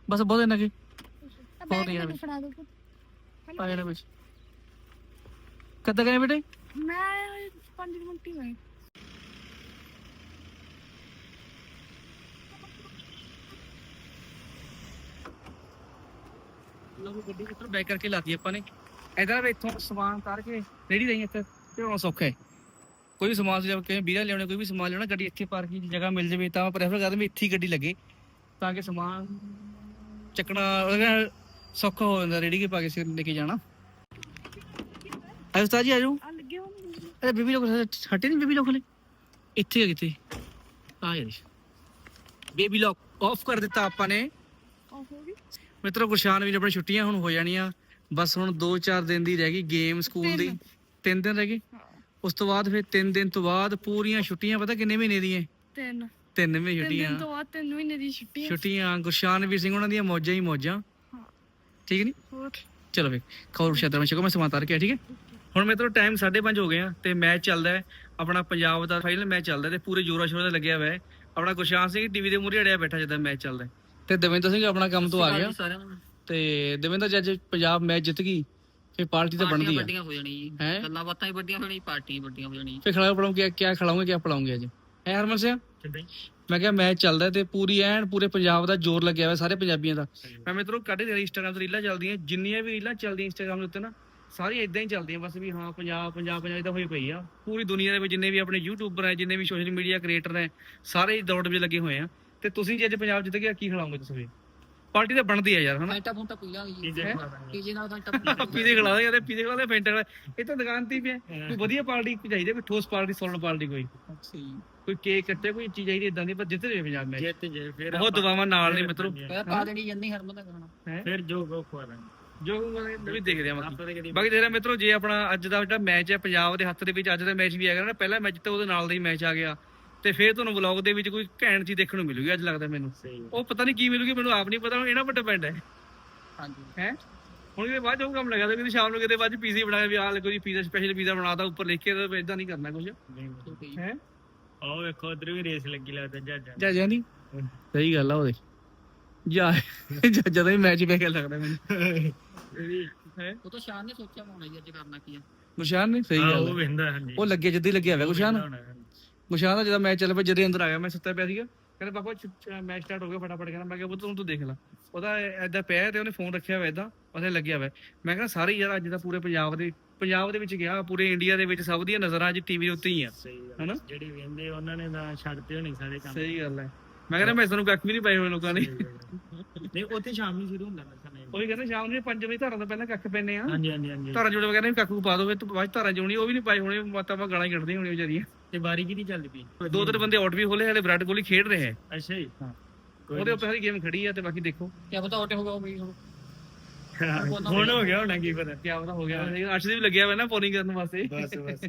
ਬਸ ਬਹੁਤ ਇਹਨਾਂ ਕੀ। ਆ ਹੋਰ ਬੈਗ ਨਹੀਂ ਮੈਨੂੰ ਫੜਾ ਪੁੱਤ। ਆ ਜਾਣਾ ਵਿੱਚ ਕਦ ਕਰੇ ਬੇਟੇ? ਮੈਂ 5 ਮਿੰਟ ਹੀ ਹੋਏ। ਲੋਕ ਗੱਡੀ ਉੱਪਰ ਬੈਕ ਕਰਕੇ ਲਾਤੀ ਆਪਾਂ ਨੇ। ਇਧਰ ਇੱਥੋਂ ਸਮਾਨ ਉਤਾਰ ਕੇ ਰੇੜੀ ਦੇਈ ਇੱਥੇ ਤੇ ਹੁਣ ਸੌਖਾ ਹੈ। ਕੋਈ ਵੀ ਸਮਾਨ ਜੇ ਕਿ ਵੀਰਾ ਲਿਆਉਣਾ ਕੋਈ ਵੀ ਸਮਾਨ ਲਿਆਉਣਾ ਗੱਡੀ ਇੱਥੇ ਪਾਰਕਿੰਗ ਦੀ ਜਗ੍ਹਾ ਮਿਲ ਜਾਵੇ ਤਾਂ ਪ੍ਰੈਫਰ ਕਰਦਾ ਵੀ ਇੱਥੇ ਹੀ ਗੱਡੀ ਲੱਗੇ ਤਾਂ ਕਿ ਸਮਾਨ ਚੱਕਣਾ ਉਹਦਾ ਸੌਖਾ ਹੋ ਜਾਂਦਾ ਰੇੜੀ ਕੇ ਪਾ ਕੇ ਸਿਰ ਲੈ ਕੇ ਜਾਣਾ। ਉਸਤਾਦ ਜੀ ਆਜੋ। ਆ ਲੱਗੇ ਹੋਣ ਅਰੇ ਬੀਬੀ ਲੋਕ ਹਟੇ ਨਹੀਂ ਬੀਬੀ ਲੋਕ ਹਲੇ? ਇੱਥੇ ਆ ਕਿਤੇ ਆ ਯਾਰ। ਬੇਬੀ ਲੋਕ ਆਫ ਕਰ ਦਿੱਤਾ ਆਪਾਂ ਨੇ। ਹੋ ਗਈ ਮਿੱਤਰੋ ਗੁਰਸ਼ਾਨ ਵੀ ਆਪਣੀ ਛੁੱਟੀਆਂ ਹੁਣ ਹੋ ਜਾਣੀਆਂ। ਬਸ ਹੁਣ 2-4 ਦਿਨ ਦੀ ਰਹਿ ਗਈ ਗੇਮ ਸਕੂਲ ਦੀ। 3 ਦਿਨ ਰਹਿ ਗਏ। ਉਸ ਤੋਂ ਬਾਅਦ ਫਿਰ 3 ਦਿਨ ਤੋਂ ਬਾਅਦ ਪੂਰੀਆਂ ਛੁੱਟੀਆਂ ਪਤਾ ਕਿੰਨੇ ਮਹੀਨੇ ਦੀਆਂ? ਤਿੰਨ। 3 ਮਹੀਨੇ ਛੁੱਟੀਆਂ। ਤੋਂ ਬਾਅਦ ਤਿੰਨ ਮਹੀਨੇ ਦੀ ਛੁੱਟੀ ਛੁੱਟੀਆਂ ਗੁਰਸ਼ਾਨ ਵੀਰ ਸਿੰਘ ਉਹਨਾਂ ਦੀਆਂ ਮੌਜਾਂ ਹੀ ਮੌਜਾਂ। ਠੀਕ ਨਹੀਂ ਚਲੋ ਵੇ ਖੌਰ ਸ਼ਤਰ ਵਿੱਚ ਮੈਂ ਸਮਾਂ ਤਾਰ ਕੇ ਠੀਕ ਹੈ? ਹੁਣ ਮੇਰੇ ਤੋਂ ਟਾਈਮ 5:30 ਹੋ ਗਏ ਆ ਤੇ ਮੈਚ ਚੱਲਦਾ ਹੈ। ਆਪਣਾ ਪੰਜਾਬ ਦਾ ਫਾਈਨਲ ਮੈਚ ਚੱਲਦਾ ਤੇ ਪੂਰੇ ਜੋਰਾ ਸ਼ੋਰ ਦਾ ਲੱਗਿਆ ਹੋਇਆ ਹੈ। ਆਪਣਾ ਗੁਰਸ਼ਾਨ ਸਿੰਘ ਟੀਵੀ ਦੇ ਮੂਹਰੇ ਅੜਿਆ ਬੈਠਾ ਜਦੋਂ ਮੈਚ ਚੱਲਦਾ। ਤੇ ਦਵਿੰਦਰ ਸਿੰਘ ਆਪਣਾ ਕੰਮ ਤੋਂ ਆ ਗਿਆ। ਤੇ ਦਵਿੰਦਰ ਜੀ ਅੱਜ ਪੰਜਾਬ ਮੈਚ ਜਿੱਤ ਗਈ ਫਿਰ ਪਾਰਟੀ ਤਾਂ ਬਣਦੀ ਆ। ਵੱਡੀਆਂ ਹੋ ਜਾਣੀ ਜੀ। ਹੈਂ? ਗੱਲਾਂ ਬਾਤਾਂ ਹੀ ਵੱਡੀਆਂ ਹੋਣੀ ਪਾਰਟੀ ਵੱਡੀਆਂ ਹੋ ਜਾਣੀ ਫਿਰ ਖਿਲਾਓ ਪੜਾਉਂਗੇ ਕਿਆ ਖਿਲਾਉਂਗੇ ਕਿਆ ਪੜਾਉਂਗੇ ਅੱਜ? ਹੈ ਹਰਮਨ ਸਿੰਘ? ਮੈਂ ਕਿਹਾ ਮੈਚ ਚੱਲਦਾ ਤੇ ਪੂਰੀ ਐਨ ਪੂਰੇ ਪੰਜਾਬ ਦਾ ਜ਼ੋਰ ਲੱਗਿਆ ਹੋਇਆ ਸਾਰੇ ਪੰਜਾਬੀਆਂ ਦਾ। ਮੈਂ ਮਿੱਤਰੋ ਕੱਢ ਦੇ ਇੰਸਟਾਗ੍ਰਾਮ ਤੇ ਰੀਲਾਂ ਚੱਲਦੀਆਂ ਜਿੰਨੀਆਂ ਵੀ ਰੀਲਾਂ ਚੱਲਦੀਆਂ ਇੰਸਟਾਗ੍ਰਾਮ ਦੇ ਉੱਤੇ ਨਾ ਸਾਰੀਆਂ ਇਦਾਂ ਹੀ ਚੱਲਦੀਆਂ ਬਸ ਵੀ ਹਾਂ ਪੰਜਾਬ ਪੰਜਾਬ ਪੰਜਾਬ ਇਦਾਂ ਹੋਈ ਪਈ ਆ। ਪੂਰੀ ਦੁਨੀਆ ਦੇ ਵਿੱਚ ਜਿੰਨੇ ਵੀ ਆਪਣੇ ਯੂਟਿਊਬਰ ਹੈ ਜਿੰਨੇ ਵੀ ਸੋਸ਼ਲ ਮੀਡੀਆ ਕ੍ਰੀਏਟਰ ਨੇ ਸਾਰੇ ਹੀ ਦੌੜ ਵਿੱਚ ਲੱਗੇ ਹੋਏ ਆ। ਤੇ ਤੁਸੀਂ ਜੇ ਅੱਜ ਪੰਜਾਬ ਜਿੱਤ ਗਿਆ ਕੀ ਖਿਲਾਉਂਗੇ ਤੁਸੀਂ? ਪਾਰਟੀ ਤਾਂ ਬਣਦੀ ਆ ਯਾਰ ਹਨਾ? ਫੈਂਟਾ ਫੁੰਟਾ ਪੀ ਲਾਂਗੇ ਜੀ। ਪੀਜ਼ੇ ਹੈਂ? ਖਵਾ ਦਾਂਗੇ। ਪੀਜੇ ਨਾਲ ਫੈਂਟਾ ਪੀਜ਼ੇ ਖਿਲਾ ਦੇ ਯਾਰ ਪੀਜ਼ੇ ਖਿਲਾ ਦੇ ਫੈਂਟਾ ਖਿਲਾ ਦੇ। ਇਹ ਤਾਂ ਦੁਕਾਨ ਤੇ ਹੀ ਪਿਆ। ਕੋਈ ਵਧੀਆ ਪਾਰਟੀ ਚਾਹੀਦੀ ਕੋਈ ਠੋਸ ਪਾਰਟੀ ਸੋਲਨ ਪਾਰਟੀ ਕੋਈ। ਸਹੀ ਕੋਈ ਕੇਕ ਕੱਟੇ ਕੋਈ ਚੀਜ਼ ਚਾਹੀਦੀ ਇਦਾਂ ਦੀ ਪਰ ਜਿੱਤ ਰਹੇ ਪੰਜਾਬ ਮੈਚ। ਜਿੱਤ ਜੇ ਫਿਰ ਬਹੁਤ ਆਪਾਂ- ਦੁਆਵਾਂ ਨਾਲ ਨੇ ਮਿੱਤਰੋ। ਪਹਿਲਾਂ ਪਾ ਦੇਣੀ ਜੰਨੀ ਹਰਮਨ ਦਾ ਕਰਨਾ ਫਿਰ ਜੋ ਗੋ ਖਵਾ ਦਾਂਗੇ। ਜੋ ਮੈਂ ਵੀ ਦੇਖ ਰਿਹਾ ਬਾਕੀ। ਆਪਾਂ ਤਾਂ ਕਦੀ ਬਾਕੀ ਤੇਰਾ ਮਿੱਤਰੋ ਜੇ ਆਪਣਾ ਅੱਜ ਦਾ ਜਿਹੜਾ ਮੈਚ ਹੈ ਪੰਜਾਬ ਦੇ ਹੱਥ ਦੇ ਵਿੱਚ ਅੱਜ ਦਾ ਮੈਚ ਵੀ ਆ ਗਿਆ ਨਾ ਪਹਿਲਾ ਮੈਚ ਤਾਂ ਉਹਦੇ ਨਾਲ ਦਾ ਹੀ ਮੈਚ ਆ ਗਿਆ। ਤੇ ਫਿਰ ਤੁਹਾਨੂੰ ਵਲੌਗ ਦੇ ਵਿੱਚ ਕੋਈ ਘੈਂਟ ਚੀਜ਼ ਦੇਖਣ ਨੂੰ ਮਿਲੂਗੀ ਅੱਜ ਲੱਗਦਾ ਮੈਨੂੰ। ਸਹੀ ਉਹ ਪਤਾ ਨਹੀਂ ਕੀ ਮਿਲੂਗੀ ਮੈਨੂੰ ਆਪ ਨਹੀਂ ਪਤਾ ਇਹਨਾਂ ਪਰ ਡਿਪੈਂਡ ਹੈ। ਹਾਂਜੀ। ਹੈ? ਹੁਣ ਇਹਦੇ ਬਾਅਦ ਜੋ ਕੰਮ ਲੱਗਾ ਤਾਂ ਕਿ ਸ਼ਾਮ ਨੂੰ ਕਿਤੇ ਬਾਅਦ ਪੀਜ਼ਾ ਬਣਾਇਆ ਵੀ ਆਹ ਦੇਖੋ ਜੀ ਪੀਜ਼ਾ ਸਪੈਸ਼ਲ ਪੀਜ਼ਾ ਬਣਾਤਾ ਉੱਪਰ ਲਿਖ ਕੇ ਤਾਂ ਇਦਾਂ ਨਹੀਂ ਕਰਨਾ ਕੁਝ ਹੈ ਜੀ। ਹੈ? ਉਹ ਵੇਖੋ ਉਧਰ ਵੀ ਰੇਸ ਲੱਗੀ ਲੱਗਦਾ ਜੱਜਾਂ ਦੀ। ਜਾ ਜਾ ਨਹੀਂ ਸਹੀ ਗੱਲ ਆ ਉਹਦੇ ਜਾ ਜਦੋਂ ਹੀ ਮੈਚ ਵੇਖ ਕੇ ਲੱਗਦਾ ਮੈਨੂੰ। ਹੈ? ਉਹ ਤਾਂ ਸ਼ਾਨ ਨੇ ਸੋਚਿਆ ਹੋਣਾ ਜੀ ਅੱਜ ਕਰਨਾ ਕੀ ਆ। ਗੁਸ਼ਾਨ ਨੇ? ਸਹੀ ਹਾਂ, ਗੱਲ ਉਹ। ਵੇਂਦਾ ਹਾਂਜੀ। ਉਹ ਲੱਗੇ ਜਿੱਦੀ ਲੱਗਿਆ ਹੋਇਆ ਗੁਸ਼ਾਨ ਹੋਣਾ। ਗੁਸ਼ਾਨ ਦਾ ਜਦੋਂ ਮੈਚ ਚੱਲ ਪਿਆ ਜਦੇ ਅੰਦਰ ਆ ਗਿਆ ਮੈਂ ਸੁੱਤਾ ਪਿਆ ਸੀਗਾ। ਕਹਿੰਦਾ ਪਾਪਾ ਮੈਚ ਸਟਾਰਟ ਹੋ ਗਿਆ ਫਟਾਫਟ ਕਹਿੰਦਾ ਮੈਂ ਕਿਹਾ ਪੁੱਤ ਤੂੰ ਤੂੰ ਦੇਖ ਲੈ। ਉਹਦਾ ਐਦਾਂ ਪਿਆ ਤੇ ਉਹਨੇ ਫੋਨ ਰੱਖਿਆ ਹੋਇਆ ਐਦਾਂ ਉਹਦੇ ਲੱਗਿਆ ਹੋਇਆ। ਮੈਂ ਕਹਿੰਦਾ ਸਾਰੇ ਯਾਰ ਅੱਜ ਦਾ ਪੂਰੇ ਪੰਜਾਬ ਦੇ ਪੰਜਾਬ ਦੇ ਵਿੱਚ ਗਿਆ ਪੂਰੇ ਇੰਡੀਆ ਦੇ ਵਿੱਚ ਸਭ ਦੀਆਂ ਨਜ਼ਰਾਂ ਅੱਜ ਟੀਵੀ ਉੱਤੇ ਹੀ ਆ। ਹਨਾ? ਜਿਹੜੀ ਵੇਂਦੇ ਉਹਨਾਂ ਨੇ ਤਾਂ ਛੱਡਦੇ ਹੋਣੀ ਸਾਰੇ ਕੰਮ। ਸਹੀ ਗੱਲ ਹੈ। ਮੈਂ ਕਹਿੰਦਾ ਮੈਂ ਤੁਹਾਨੂੰ ਕੱਖ ਵੀ ਨਹੀਂ ਪਾਏ ਹੋਏ ਲੋਕਾਂ ਨੇ। ਨਹੀਂ ਉੱਥੇ ਸ਼ਾਮ ਨੂੰ ਸ਼ੁਰੂ ਹੁੰਦਾ ਉਹੀ ਕਹਿੰਦੇ ਸ਼ਾਮ ਨੂੰ 5 ਵਜੇ ਧਾਰਾਂ ਤੋਂ ਪਹਿਲਾਂ ਕੱਖ ਪੈਨੇ ਆ ਹਾਂਜੀ ਹਾਂਜੀ ਹਾਂਜੀ। ਧਾਰਾਂ ਜੋੜੇ ਕਹਿੰਦੇ ਕੱਖ ਨੂੰ ਪਾ ਦੋ ਫਿਰ ਬਾਅਦ ਧਾਰਾਂ ਜੋਣੀ ਉਹ ਵੀ ਨਹੀਂ ਪਾਏ ਹੋਣੇ ਮਾਤਾ ਮਾ ਗਾਲਾਂ ਹੀ ਕੱਢਦੀਆਂ ਹੋਣੀਆਂ ਵਿਚਾਰੀਆਂ। ਤੇ ਬਾਰੀ ਕਿਹਦੀ ਚੱਲਦੀ ਪਈ? ਦੋ ਤਿੰਨ ਬੰਦੇ ਆਊਟ ਵੀ ਹੋਲੇ ਹਲੇ ਵਿਰਾਟ ਕੋਹਲੀ ਖੇਡ ਰਹੇ ਹੈ ਅੱਛਾ ਜੀ। ਹਾਂ। ਕੋਈ ਉਹਦੇ ਉੱਪਰ ਸਾਰੀ ਗੇਮ ਖੜੀ ਆ ਤੇ ਬਾਕੀ ਦੇਖੋ। ਕੀ ਪਤਾ ਆਟੇ ਹੋਗਾ ਉਹ ਵੀ ਹੁਣ। ਨਹੀਂ। ਹੁਣ ਹੋ ਗਿਆ ਹੋਣਾ ਕੀ ਪਤਾ। ਕੀ ਪਤਾ ਹੋ ਗਿਆ। ਅਰਸ਼ਦੀਪ ਵੀ ਲੱਗਿਆ ਹੋਇਆ ਨਾ ਪੋਲਿੰਗ ਕਰਨ ਵਾਸਤੇ। ਬਸ ਬਸ।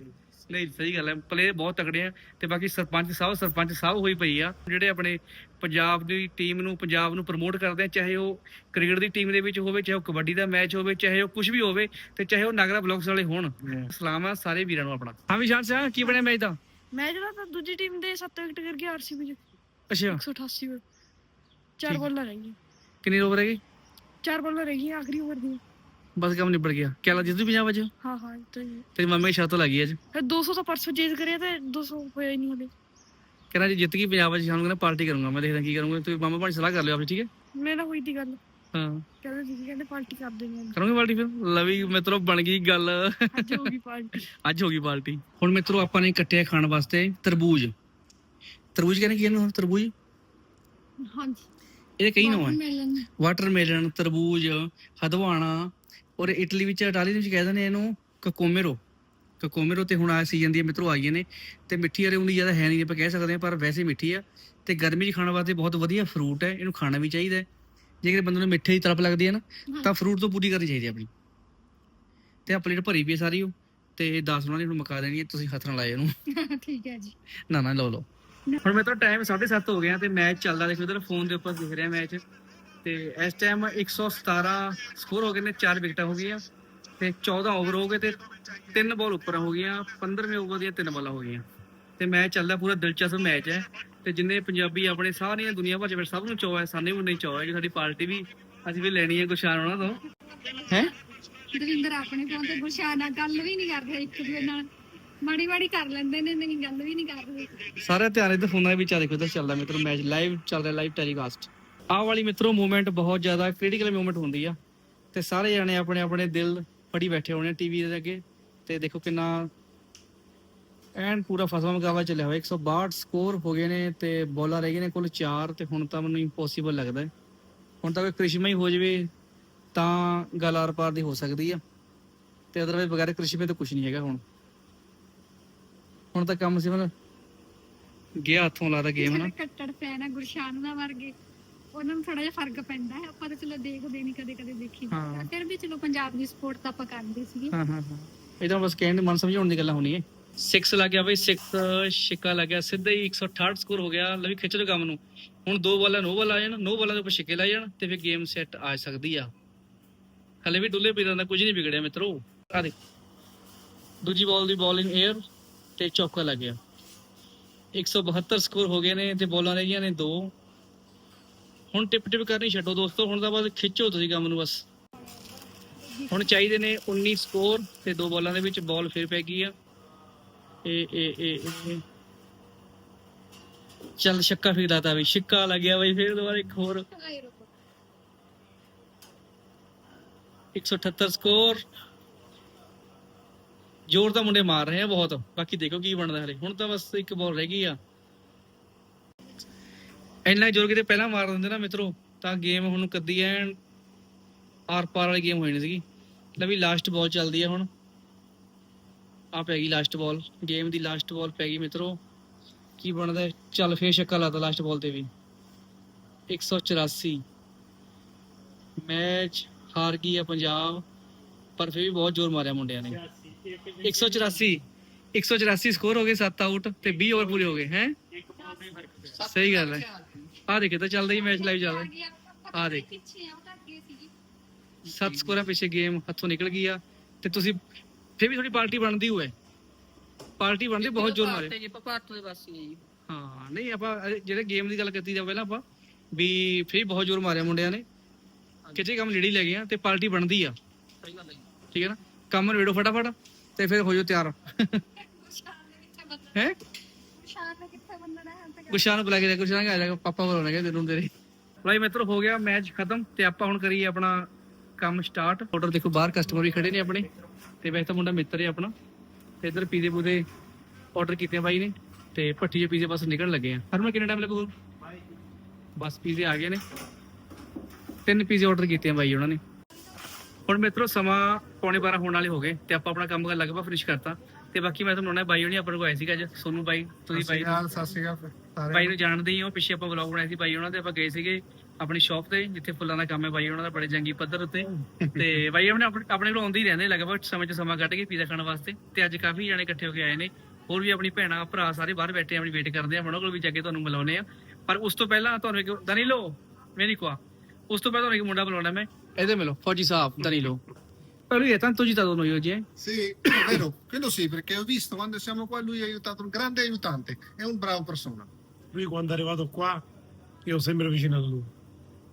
ਨਹੀਂ ਸਹੀ ਗੱਲ ਹੈ। ਪਲੇ ਬਹੁਤ ਤਕੜੇ ਆ ਤੇ ਬਾਕੀ ਸਰਪੰਚ ਸਾਹਿਬ ਸਰਪੰਚ ਸਾਹਿਬ ਹੋਈ ਪਈ ਆ। ਜਿਹੜੇ ਆਪਣੇ ਪੰਜਾਬ ਦੀ ਟੀਮ ਨੂੰ ਪੰਜਾਬ ਨੂੰ ਪ੍ਰਮੋਟ ਕਰਦੇ ਆ ਚਾਹੇ ਉਹ ਕ੍ਰਿਕਟ ਦੀ ਟੀਮ ਦੇ ਵਿੱਚ ਹੋਵੇ ਚਾਹੇ ਉਹ ਕਬੱਡੀ ਦਾ ਮੈਚ ਹੋਵੇ ਚਾਹੇ ਉਹ ਕੁਝ ਵੀ ਹੋਵੇ ਤੇ ਚਾਹੇ ਉਹ ਨਾਗਰਾ ਬਲੌਕਸ ਵਾਲੇ ਹੋਣ। ਸਲਾਮ ਆ ਸਾਰੇ ਵੀਰਾਂ ਨੂੰ ਆਪਣਾ। ਹਾਂ ਵਿਸ਼ਾਲ ਸਿੰਘ ਕੀ ਬਣਿਆ ਮੈਚ ਦਾ? ਮੈਚ ਦਾ ਤਾਂ ਦੂਜੀ ਟੀਮ ਦੇ 7 ਵਿਕਟ ਕਰ ਗਿਆ ਆਰਸੀਬੀ ਚ। ਅੱਛਾ। 188 ਓਵਰ। ਚਾਰ। ਬਾਲਾਂ ਰਹਿ ਗਈਆਂ। ਕਿੰਨੀ ਓਵਰ ਹੈਗੀ ਚਾਰ ਬਾਲਾਂ ਰਹਿ ਗਈਆਂ ਆਖਰੀ ਓਵਰ ਦੀਆਂ। ਬਸ ਕੰਮ ਨਿਬੜ ਗਿਆ। ਕਿਆ ਜਿੱਦੂ ਪੰਜਾਬ ਅੱਜ? ਹਾਂ ਹਾਂ ਤੇ ਤੇਰੀ ਮੰਮੀ ਸ਼ਾਤ ਲੱਗੀ ਅੱਜ। ਫਿਰ 200 ਤਾਂ ਪਰਸੋਂ ਚੇਜ਼ ਕਰਿਆ ਤੇ 200 ਹੋਇਆ ਹੀ ਨਹੀਂ ਹਲੇ। ਕਹਿੰਦਾ ਜੇ ਜਿੱਤ ਗਈ ਪੰਜਾਬ ਅੱਜ ਸ਼ਾਮ ਨੂੰ ਕਹਿੰਦਾ ਪਾਰਟੀ ਕਰੂੰਗਾ ਮੈਂ ਦੇਖਦਾ ਕੀ ਕਰੂੰਗਾ। ਤੁਸੀਂ ਮਾਮਾ ਭਾਣੀ ਸਲਾਹ ਕਰ ਲਿਓ ਆਪਣੀ ਠੀਕ ਹੈ? ਮੇਰੇ ਨਾਲ ਹੋਈ ਦੀ ਗੱਲ। ਹਾਂ। ਕਹਿੰਦੇ ਤੁਸੀਂ ਕਹਿੰਦੇ ਪਾਰਟੀ ਕਰ ਦੇਣੀ ਕਰੋਗੇ ਪਾਰਟੀ ਫਿਰ? ਲਵੀ ਮਿੱਤਰੋ ਬਣ ਗਈ ਗੱਲ। ਅੱਜ ਹੋਊਗੀ ਪਾਰਟੀ। ਅੱਜ ਹੋ ਗਈ ਪਾਰਟੀ। ਹੁਣ ਮਿੱਤਰੋ ਆਪਾਂ ਨੇ ਕੱਟਿਆ ਖਾਣ ਵਾਸਤੇ ਤਰਬੂਜ। ਤਰਬੂਜ ਕਹਿੰਦੇ ਕੀ ਇਹਨੂੰ ਤਰਬੂਜ? ਹਾਂਜੀ। ਇਹਦੇ ਕਈ ਨਾਮ ਹੈ। ਵਾਟਰਮੈਲਨ ਤਰਬੂਜ ਹਦਵਾਣਾ ਔਰ ਇਟਲੀ ਵਿੱਚ ਇਟਾਲੀ ਦੇ ਵਿੱਚ ਕਹਿੰਦੇ ਨੇ ਇਹਨੂੰ ਕਕੋਮੇਰੋ। ਕਕੋਮੇਰੋ ਤੇ ਹੁਣ ਆ ਸੀਜ਼ਨ ਦੀ ਮਿੱਤਰੋ ਆਈਏ ਨੇ ਤੇ ਮਿੱਠੀ ਵਾਲੇ ਉਨੀ ਜ਼ਿਆਦਾ ਹੈ ਨਹੀਂ ਆਪਾਂ ਕਹਿ ਸਕਦੇ ਹਾਂ ਪਰ ਵੈਸੇ ਮਿੱਠੀ ਆ। ਤੇ ਗਰਮੀ 'ਚ ਖਾਣ ਵਾਸਤੇ ਬਹੁਤ ਵਧੀਆ ਫਰੂਟ ਹੈ ਇਹਨੂੰ ਖਾਣਾ ਵੀ ਚਾਹੀਦਾ ਜੇਕਰ ਬੰਦੇ ਨੂੰ ਮਿੱਠੇ ਦੀ ਤਰਫ ਲੱਗਦੀ ਹੈ ਨਾ ਤਾਂ ਫਰੂਟ ਤੋਂ ਪੂਰੀ ਕਰਨੀ ਚਾਹੀਦੀ ਹੈ ਆਪਣੀ। ਤੇ ਆ ਪਲੇਟ ਭਰੀ ਵੀ ਸਾਰੀ ਉਹ ਤੇ 10 ਉਹਨਾਂ ਨੇ ਇਹਨੂੰ ਮੁਕਾ ਦੇਣੀ ਹੈ ਤੁਸੀਂ ਹੱਥ ਨਾਲ ਲਾਏ ਇਹਨੂੰ। ਠੀਕ ਹੈ ਜੀ। ਨਾ ਨਾ ਲਓ ਲਓ। ਹੁਣ ਮੇਰੇ ਤਾਂ ਟਾਈਮ 7:30 ਹੋ ਗਿਆ ਤੇ ਮੈਚ ਚੱਲਦਾ ਦੇਖੋ ਇਧਰ ਫੋਨ ਦੇ ਉੱਪਰ ਦਿਖ ਰਿਹਾ ਮੈਚ। ਤੇ ਇਸ ਟਾਈਮ 117 ਸਕੋਰ ਹੋ ਗਏ ਨੇ 4 ਵਿਕਟਾਂ ਹੋ ਗਈਆਂ ਤੇ 14 ਓਵਰ ਹੋ ਗਏ ਤੇ ਤਿੰਨ ਬਾਲ ਉੱਪਰ ਹੋ ਗਈਆਂ 15ਵੇਂ ਓਵਰ ਦੀਆਂ ਤਿੰਨ ਬਾਲਾਂ ਹੋ ਗਈਆਂ। ਤੇ ਮੈਚ ਚੱਲਦਾ ਪੂਰਾ ਦਿਲਚਸਪ ਮੈਚ ਹੈ ਤੇ ਜਿੰਨੇ ਪੰਜਾਬੀ ਆਪਣੇ ਸਾਰੀਆਂ ਦੁਨੀਆ ਭਰ ਚ ਸਭ ਨੂੰ ਚਾਅ ਹੈ ਸਾਨੇ ਵੀ ਨਹੀਂ ਚਾਅ ਹੈ ਕਿ ਸਾਡੀ ਪਾਰਟੀ ਵੀ ਅਸੀਂ ਵੀ ਲੈਣੀ ਹੈ ਗੁਸ਼ਾਨ ਉਹਨਾਂ ਤੋਂ। ਹੈ? ਦਵਿੰਦਰ ਆਪਣੇ ਫੋਨ ਤੇ ਗੁਰਸ਼ਾਨ ਨਾਲ ਗੱਲ ਵੀ ਨਹੀਂ ਕਰਦੇ ਇੱਕ ਦੂਜੇ ਨਾਲ। ਮਾੜੀ ਮਾੜੀ ਕਰ ਲੈਂਦੇ ਨੇ ਨਹੀਂ ਗੱਲ ਵੀ ਨਹੀਂ ਕਰਦੇ। ਸਾਰੇ ਧਿਆਨ ਇੱਧਰ ਫੋਨਾਂ ਦੇ ਵਿੱਚ ਆ ਦੇਖੋ ਇੱਧਰ ਚੱਲਦਾ ਮਿੱਤਰੋ ਮੈਚ ਲਾਈਵ ਚੱਲ ਰਿਹਾ ਲਾਈਵ ਟੈਲੀਕਾਸਟ। ਆਹ ਵਾਲੀ ਮਿੱਤਰੋ ਮੂਵਮੈਂਟ ਬਹੁਤ ਜ਼ਿਆਦਾ ਕ੍ਰਿਟੀਕਲ ਮੂਵਮੈਂਟ ਹੁੰਦੀ ਆ। ਤੇ ਸਾਰੇ ਜਾਣੇ ਆਪਣੇ ਆਪਣੇ ਦਿਲ ਫੜੀ ਬੈਠੇ ਹੋਣੇ ਟੀਵੀ ਦੇ ਅੱਗੇ। ਤੇ ਦੇਖੋ ਕਿੰਨਾ ਐਨ ਪੂਰਾ ਫਸਵਾ ਮੁਕਾਬਲਾ ਚੱਲਿਆ ਹੋਇਆ। 162 ਸਕੋਰ ਹੋ ਗਏ ਨੇ ਤੇ ਬੋਲਰ ਰਹਿ ਗਏ ਨੇ ਕੁੱਲ 4 ਤੇ ਹੁਣ ਤਾਂ ਮੈਨੂੰ ਇੰਪੋਸੀਬਲ ਲੱਗਦਾ। ਹੈ ਹੁਣ ਤਾਂ ਕੋਈ ਕ੍ਰਿਸ਼ਮਾ ਹੀ ਹੋ ਜਾਵੇ ਤਾਂ ਗੱਲ ਆਰ ਪਾਰ ਦੀ ਹੋ ਸਕਦੀ ਆ। ਤੇ ਅਦਰਵਾਈਜ਼ ਬਗੈਰ ਕ੍ਰਿਸ਼ਮੇ ਤੋਂ ਕੁਝ ਨਹੀਂ ਹੈਗਾ ਹੁਣ। ਹੁਣ ਤਾਂ ਕੰਮ ਸਿਮਨ ਗਿਆ ਹੱਥੋਂ ਲਾਦਾ ਗੇਮ ਨਾ। ਕੱਟੜ ਫੈਨ ਆ ਗੁਰਸ਼ਾਨ ਦਾ ਵਰਗੇ। ਉਹਨਾਂ ਨੂੰ ਥੋੜਾ ਜਿਹਾ ਫ਼ਰਕ ਪੈਂਦਾ ਹੈ ਆਪਾਂ ਤਾਂ ਚਲੋ ਦੇਖਦੇ ਨਹੀਂ ਕਦੇ ਕਦੇ ਦੇਖੀ ਹਾਂ। ਫਿਰ ਵੀ ਚਲੋ ਪੰਜਾਬ ਦੀ ਸਪੋਰਟ ਤਾਂ ਆਪਾਂ ਕਰਦੇ ਸੀਗੇ। ਹਾਂ ਹਾਂ ਹਾਂ। ਇਹ ਤਾਂ ਬਸ ਕਹਿਣ ਦੇ ਮਨ ਸਮਝਾਉਣ ਦੀ ਗੱਲਾਂ ਹੋਣੀ ਹੈ 6 ਲੱਗ ਗਿਆ ਬਈ 6 ਛਿੱਕਾ ਲੱਗ ਗਿਆ ਸਿੱਧਾ ਹੀ 168 ਸਕੋਰ ਹੋ ਗਿਆ। ਲਵੀ ਖਿੱਚ ਲੋ ਕੰਮ ਨੂੰ। ਹੁਣ ਦੋ ਬਾਲਾਂ ਨੋ ਬਾਲ ਆ ਜਾਣ ਨੋ ਬਾਲਾਂ ਦੇ ਉੱਪਰ ਛਿੱਕੇ ਲਾ ਜਾਣ ਤੇ ਫਿਰ ਗੇਮ ਸੈੱਟ ਆ ਸਕਦੀ ਆ। ਹਲੇ ਵੀ ਡੁੱਲੇ ਪੀਰਾਂ ਦਾ ਕੁਝ ਨਹੀਂ ਵਿਗੜਿਆ ਮਿੱਤਰੋ। ਆ ਦੇ ਦੂਜੀ ਬਾਲ ਦੀ ਬੋਲਿੰਗ 에ਅਰ ਤੇ ਚੌਕਾ ਲੱਗ ਗਿਆ। 172 ਸਕੋਰ ਹੋ ਗਏ ਨੇ ਤੇ ਬੋਲਾਂ ਰਹਿ ਗਈਆਂ ਨੇ ਦੋ। ਹੁਣ ਟਿਪ ਟਿਪ ਕਰਨੀ ਛੱਡੋ ਦੋਸਤੋ, ਹੁਣ ਤਾਂ ਬਸ ਖਿੱਚੋ ਤੁਸੀਂ ਕੰਮ ਨੂੰ ਬਸ। ਹੁਣ ਚਾਹੀਦੇ ਨੇ 19 ਸਕੋਰ ਤੇ ਦੋ ਬਾਲਾਂ ਦੇ ਵਿੱਚ ਬਾਲ ਫਿਰ ਪੈ ਗਈ ਆ। ਇਹ ਇਹ ਇਹ ਇਹ ਚੱਲ ਛੱਕਾ ਫਿਰ ਦਾਤਾ ਵੀ, ਛੱਕਾ ਲੱਗਿਆ ਬਈ ਫਿਰ ਦੁਬਾਰਾ ਇੱਕ ਹੋਰ। 178 ਸਕੋਰ। ਜ਼ੋਰ ਤਾਂ ਮੁੰਡੇ ਮਾਰ ਰਹੇ ਆ ਬਹੁਤ। ਬਾਕੀ ਦੇਖੋ ਕੀ ਬਣਦਾ ਹਲੇ। ਹੁਣ ਤਾਂ ਬਸ ਇੱਕ ਬਾਲ ਰਹਿ ਗਈ ਆ। ਇੰਨਾ ਜ਼ੋਰ ਕਿਤੇ ਪਹਿਲਾਂ ਮਾਰ ਦਿੰਦੇ ਨਾ ਮਿੱਤਰੋ, ਤਾਂ ਗੇਮ ਹੁਣ ਕੱਦੀ ਐ ਆਰ ਪਾਰ ਵਾਲੀ ਗੇਮ ਹੋਣੀ ਸੀਗੀ। ਲੈ ਵੀ ਲਾਸਟ ਬਾਲ ਚੱਲਦੀ ਹੈ ਹੁਣ। ਆ ਪੈ ਗਈ ਲਾਸਟ ਬਾਲ ਗੇਮ ਦੀ ਲਾਸਟ ਬਾਲ ਪੈ ਗਈ ਮਿੱਤਰੋ। ਕੀ ਬਣਦਾ ਚੱਲ ਫੇਰ ਛੱਕਾ ਲਾਤਾ ਲਾਸਟ ਬਾਲ ਤੇ ਵੀ। 184 ਮੈਚ ਹਾਰ ਗਈ ਆ ਪੰਜਾਬ, ਪਰ ਫੇਰ ਵੀ ਬਹੁਤ ਜ਼ੋਰ ਮਾਰਿਆ ਮੁੰਡਿਆਂ ਨੇ। 184 184 ਸਕੋਰ ਹੋ ਗਏ 7 ਆਊਟ ਤੇ 20 ਓਵਰ ਪੂਰੇ ਹੋ ਗਏ, ਹੈ? ਸਹੀ ਗੱਲ ਹੈ। ਆ ਦੇਖੇ ਤਾਂ ਚੱਲਦਾ ਹੀ ਮੈਚ ਲਾਈਵ ਚੱਲਦਾ। ਆ ਦੇਖ। ਪਿੱਛੇ ਆ ਉਹ ਤਾਂ ਅੱਗੇ ਸੀਗੀ ਸੱਤ ਸਕੋਰਾਂ ਪਿੱਛੇ ਗੇਮ ਹੱਥੋਂ ਨਿਕਲ ਗਈ ਆ ਤੇ ਤੁਸੀਂ ਫਿਰ ਵੀ ਥੋੜੀ ਪਾਰਟੀ ਬਣਦੀ ਹੋਏ। ਪਾਰਟੀ ਬਣਦੀ ਬਹੁਤ ਜ਼ੋਰ ਮਾਰੇ। ਜੀ ਭਾਰਤ ਦੇ ਵਾਸੀ ਹੈ ਜੀ। ਹਾਂ ਨਹੀਂ ਆਪਾਂ ਜਿਹੜੇ ਗੇਮ ਦੀ ਗੱਲ ਕੀਤੀ ਜਾ ਪਹਿਲਾਂ ਆਪਾਂ ਵੀ ਫਿਰ ਬਹੁਤ ਜ਼ੋਰ ਮਾਰਿਆ ਮੁੰਡਿਆਂ ਨੇ। ਕਿਤੇ ਕੰਮ ਨੇੜੇ ਲੈ ਗਏ ਆ ਤੇ ਪਾਰਟੀ ਬਣਦੀ ਆ। ਸਹੀ ਗੱਲ ਹੈ ਜੀ। ਠੀਕ ਹੈ ਨਾ? ਕੰਮ ਨਵੇੜੋ ਫਟਾਫਟ ਤੇ ਫਿਰ ਹੋ ਜਾਓ ਤਿਆਰ। ਹੈ? ਗੁਸ਼ਾਨ ਨੂੰ ਬੁਲਾ ਕੇ ਗੁਸ਼ਾਨ ਆ ਜਾਏਗਾ ਪਾਪਾ ਬੁਲਾਉਣਗੇ ਤੈਨੂੰ ਤੇਰੇ ਭਾਈ ਮਿੱਤਰ ਹੋ ਗਿਆ ਮੈਚ ਖਤਮ ਤੇ ਆਪਾਂ ਹੁਣ ਕਰੀਏ ਆਪਣਾ ਕੰਮ ਸਟਾਰਟ ਆਰਡਰ ਦੇਖੋ ਬਾਹਰ ਕਸਟਮਰ ਵੀ ਖੜੇ ਨੇ ਆਪਣੇ ਤੇ ਵੈਸੇ ਤਾਂ ਮੁੰਡਾ ਮਿੱਤਰ ਹੈ ਆਪਣਾ। ਤੇ ਇਧਰ ਪੀਜ਼ੇ ਪੂਦੇ ਆਰਡਰ ਕੀਤੇ ਆ ਬਾਈ ਨੇ ਤੇ ਭੱਠੀ ਦੇ ਪੀਜ਼ੇ ਬਸ ਨਿਕਲਣ ਲੱਗੇ ਆ। ਹਰਮਨ ਕਿੰਨਾ ਟਾਈਮ ਲੱਗੂ ਬਸ ਪੀਜ਼ੇ ਆ ਗਏ ਨੇ। ਤਿੰਨ ਪੀਜ਼ੇ ਆਰਡਰ ਕੀਤੇ ਆ ਬਾਈ ਉਹਨਾਂ ਨੇ। ਹੁਣ ਮਿੱਤਰੋ ਸਮਾਂ ਪੌਣੇ 12 ਹੋਣ ਵਾਲੇ ਹੋ ਗਏ ਤੇ ਆਪਾਂ ਆਪਣਾ ਕੰਮ ਕਰ ਲਗਭਗ ਫਿਨਿਸ਼ ਕਰਤਾ। ਤੇ ਬਾਕੀ ਮੈਂ ਤੁਹਾਨੂੰ ਬਣਾਉਣਾ ਬਾਈ ਹੋਣੀ ਆਪਾਂ ਨੂੰ ਆਏ ਸੀਗਾ ਅੱਜ ਸੋਨੂੰ ਬਾਈ ਤੁਸੀਂ ਬਾਈ ਸਤਿ ਸ਼੍ਰੀ ਅਕਾਲ ਸਾਰੇ ਬਾਈ ਨੂੰ। ਜਾਣਦੇ ਹੀ ਹੋ ਪਿੱਛੇ ਆਪਾਂ ਵਲੌਗ ਬਣਾਇਆ ਸੀ ਬਾਈ ਉਹਨਾਂ ਦੇ ਆਪਾਂ ਗਏ ਸੀਗੇ ਆਪਣੀ ਸ਼ਾਪ ਤੇ ਜਿੱਥੇ ਫੁੱਲਾਂ ਦਾ ਕੰਮ ਹੈ ਬਾਈ ਉਹਨਾਂ ਦਾ ਬੜੇ ਜੰਗੀ ਪੱਧਰ ਉੱਤੇ। ਤੇ ਬਾਈ ਆਪਣੇ ਆਪਣੇ ਕੋਲ ਆਉਂਦੇ ਹੀ ਰਹਿੰਦੇ ਲਗਭਗ ਸਮੇਂ ਚ ਸਮਾਂ ਕੱਢ ਕੇ ਪੀਜ਼ਾ ਖਾਣ ਵਾਸਤੇ। ਤੇ ਅੱਜ ਕਾਫੀ ਜਾਣੇ ਇਕੱਠੇ ਹੋ ਕੇ ਆਏ ਨੇ ਹੋਰ ਵੀ ਆਪਣੀ ਭੈਣਾਂ ਭਰਾ ਸਾਰੇ ਬਾਹਰ ਬੈਠੇ ਆਪਣੀ ਵੇਟ ਕਰਦੇ ਆ ਉਹਨਾਂ ਕੋਲ ਵੀ ਜਾ ਕੇ ਤੁਹਾਨੂੰ ਮਿਲਾਉਨੇ ਆ। ਪਰ ਉਸ ਤੋਂ ਪਹਿਲਾਂ ਤੁਹਾਨੂੰ ਇੱਕ ਦਨੀਲੋ ਮੇਰੀ ਕੁਆ ਉਸ ਤੋਂ ਪਹਿਲਾਂ ਤੁਹਾਨੂੰ ਇੱਕ ਮੁੰਡਾ ਬੁਲਾਉਣਾ ਮੈਂ। ਇਹਦੇ ਮਿਲੋ ਫੌਜੀ ਸਾਹਿਬ Danilo. Ma lui è tanto citato noi oggi, eh? Sì, è vero, quello sì, perché ho visto quando siamo qua lui ha aiutato, un grande aiutante, è un bravo persona. Lui quando è arrivato qua, io sempre vicino a lui.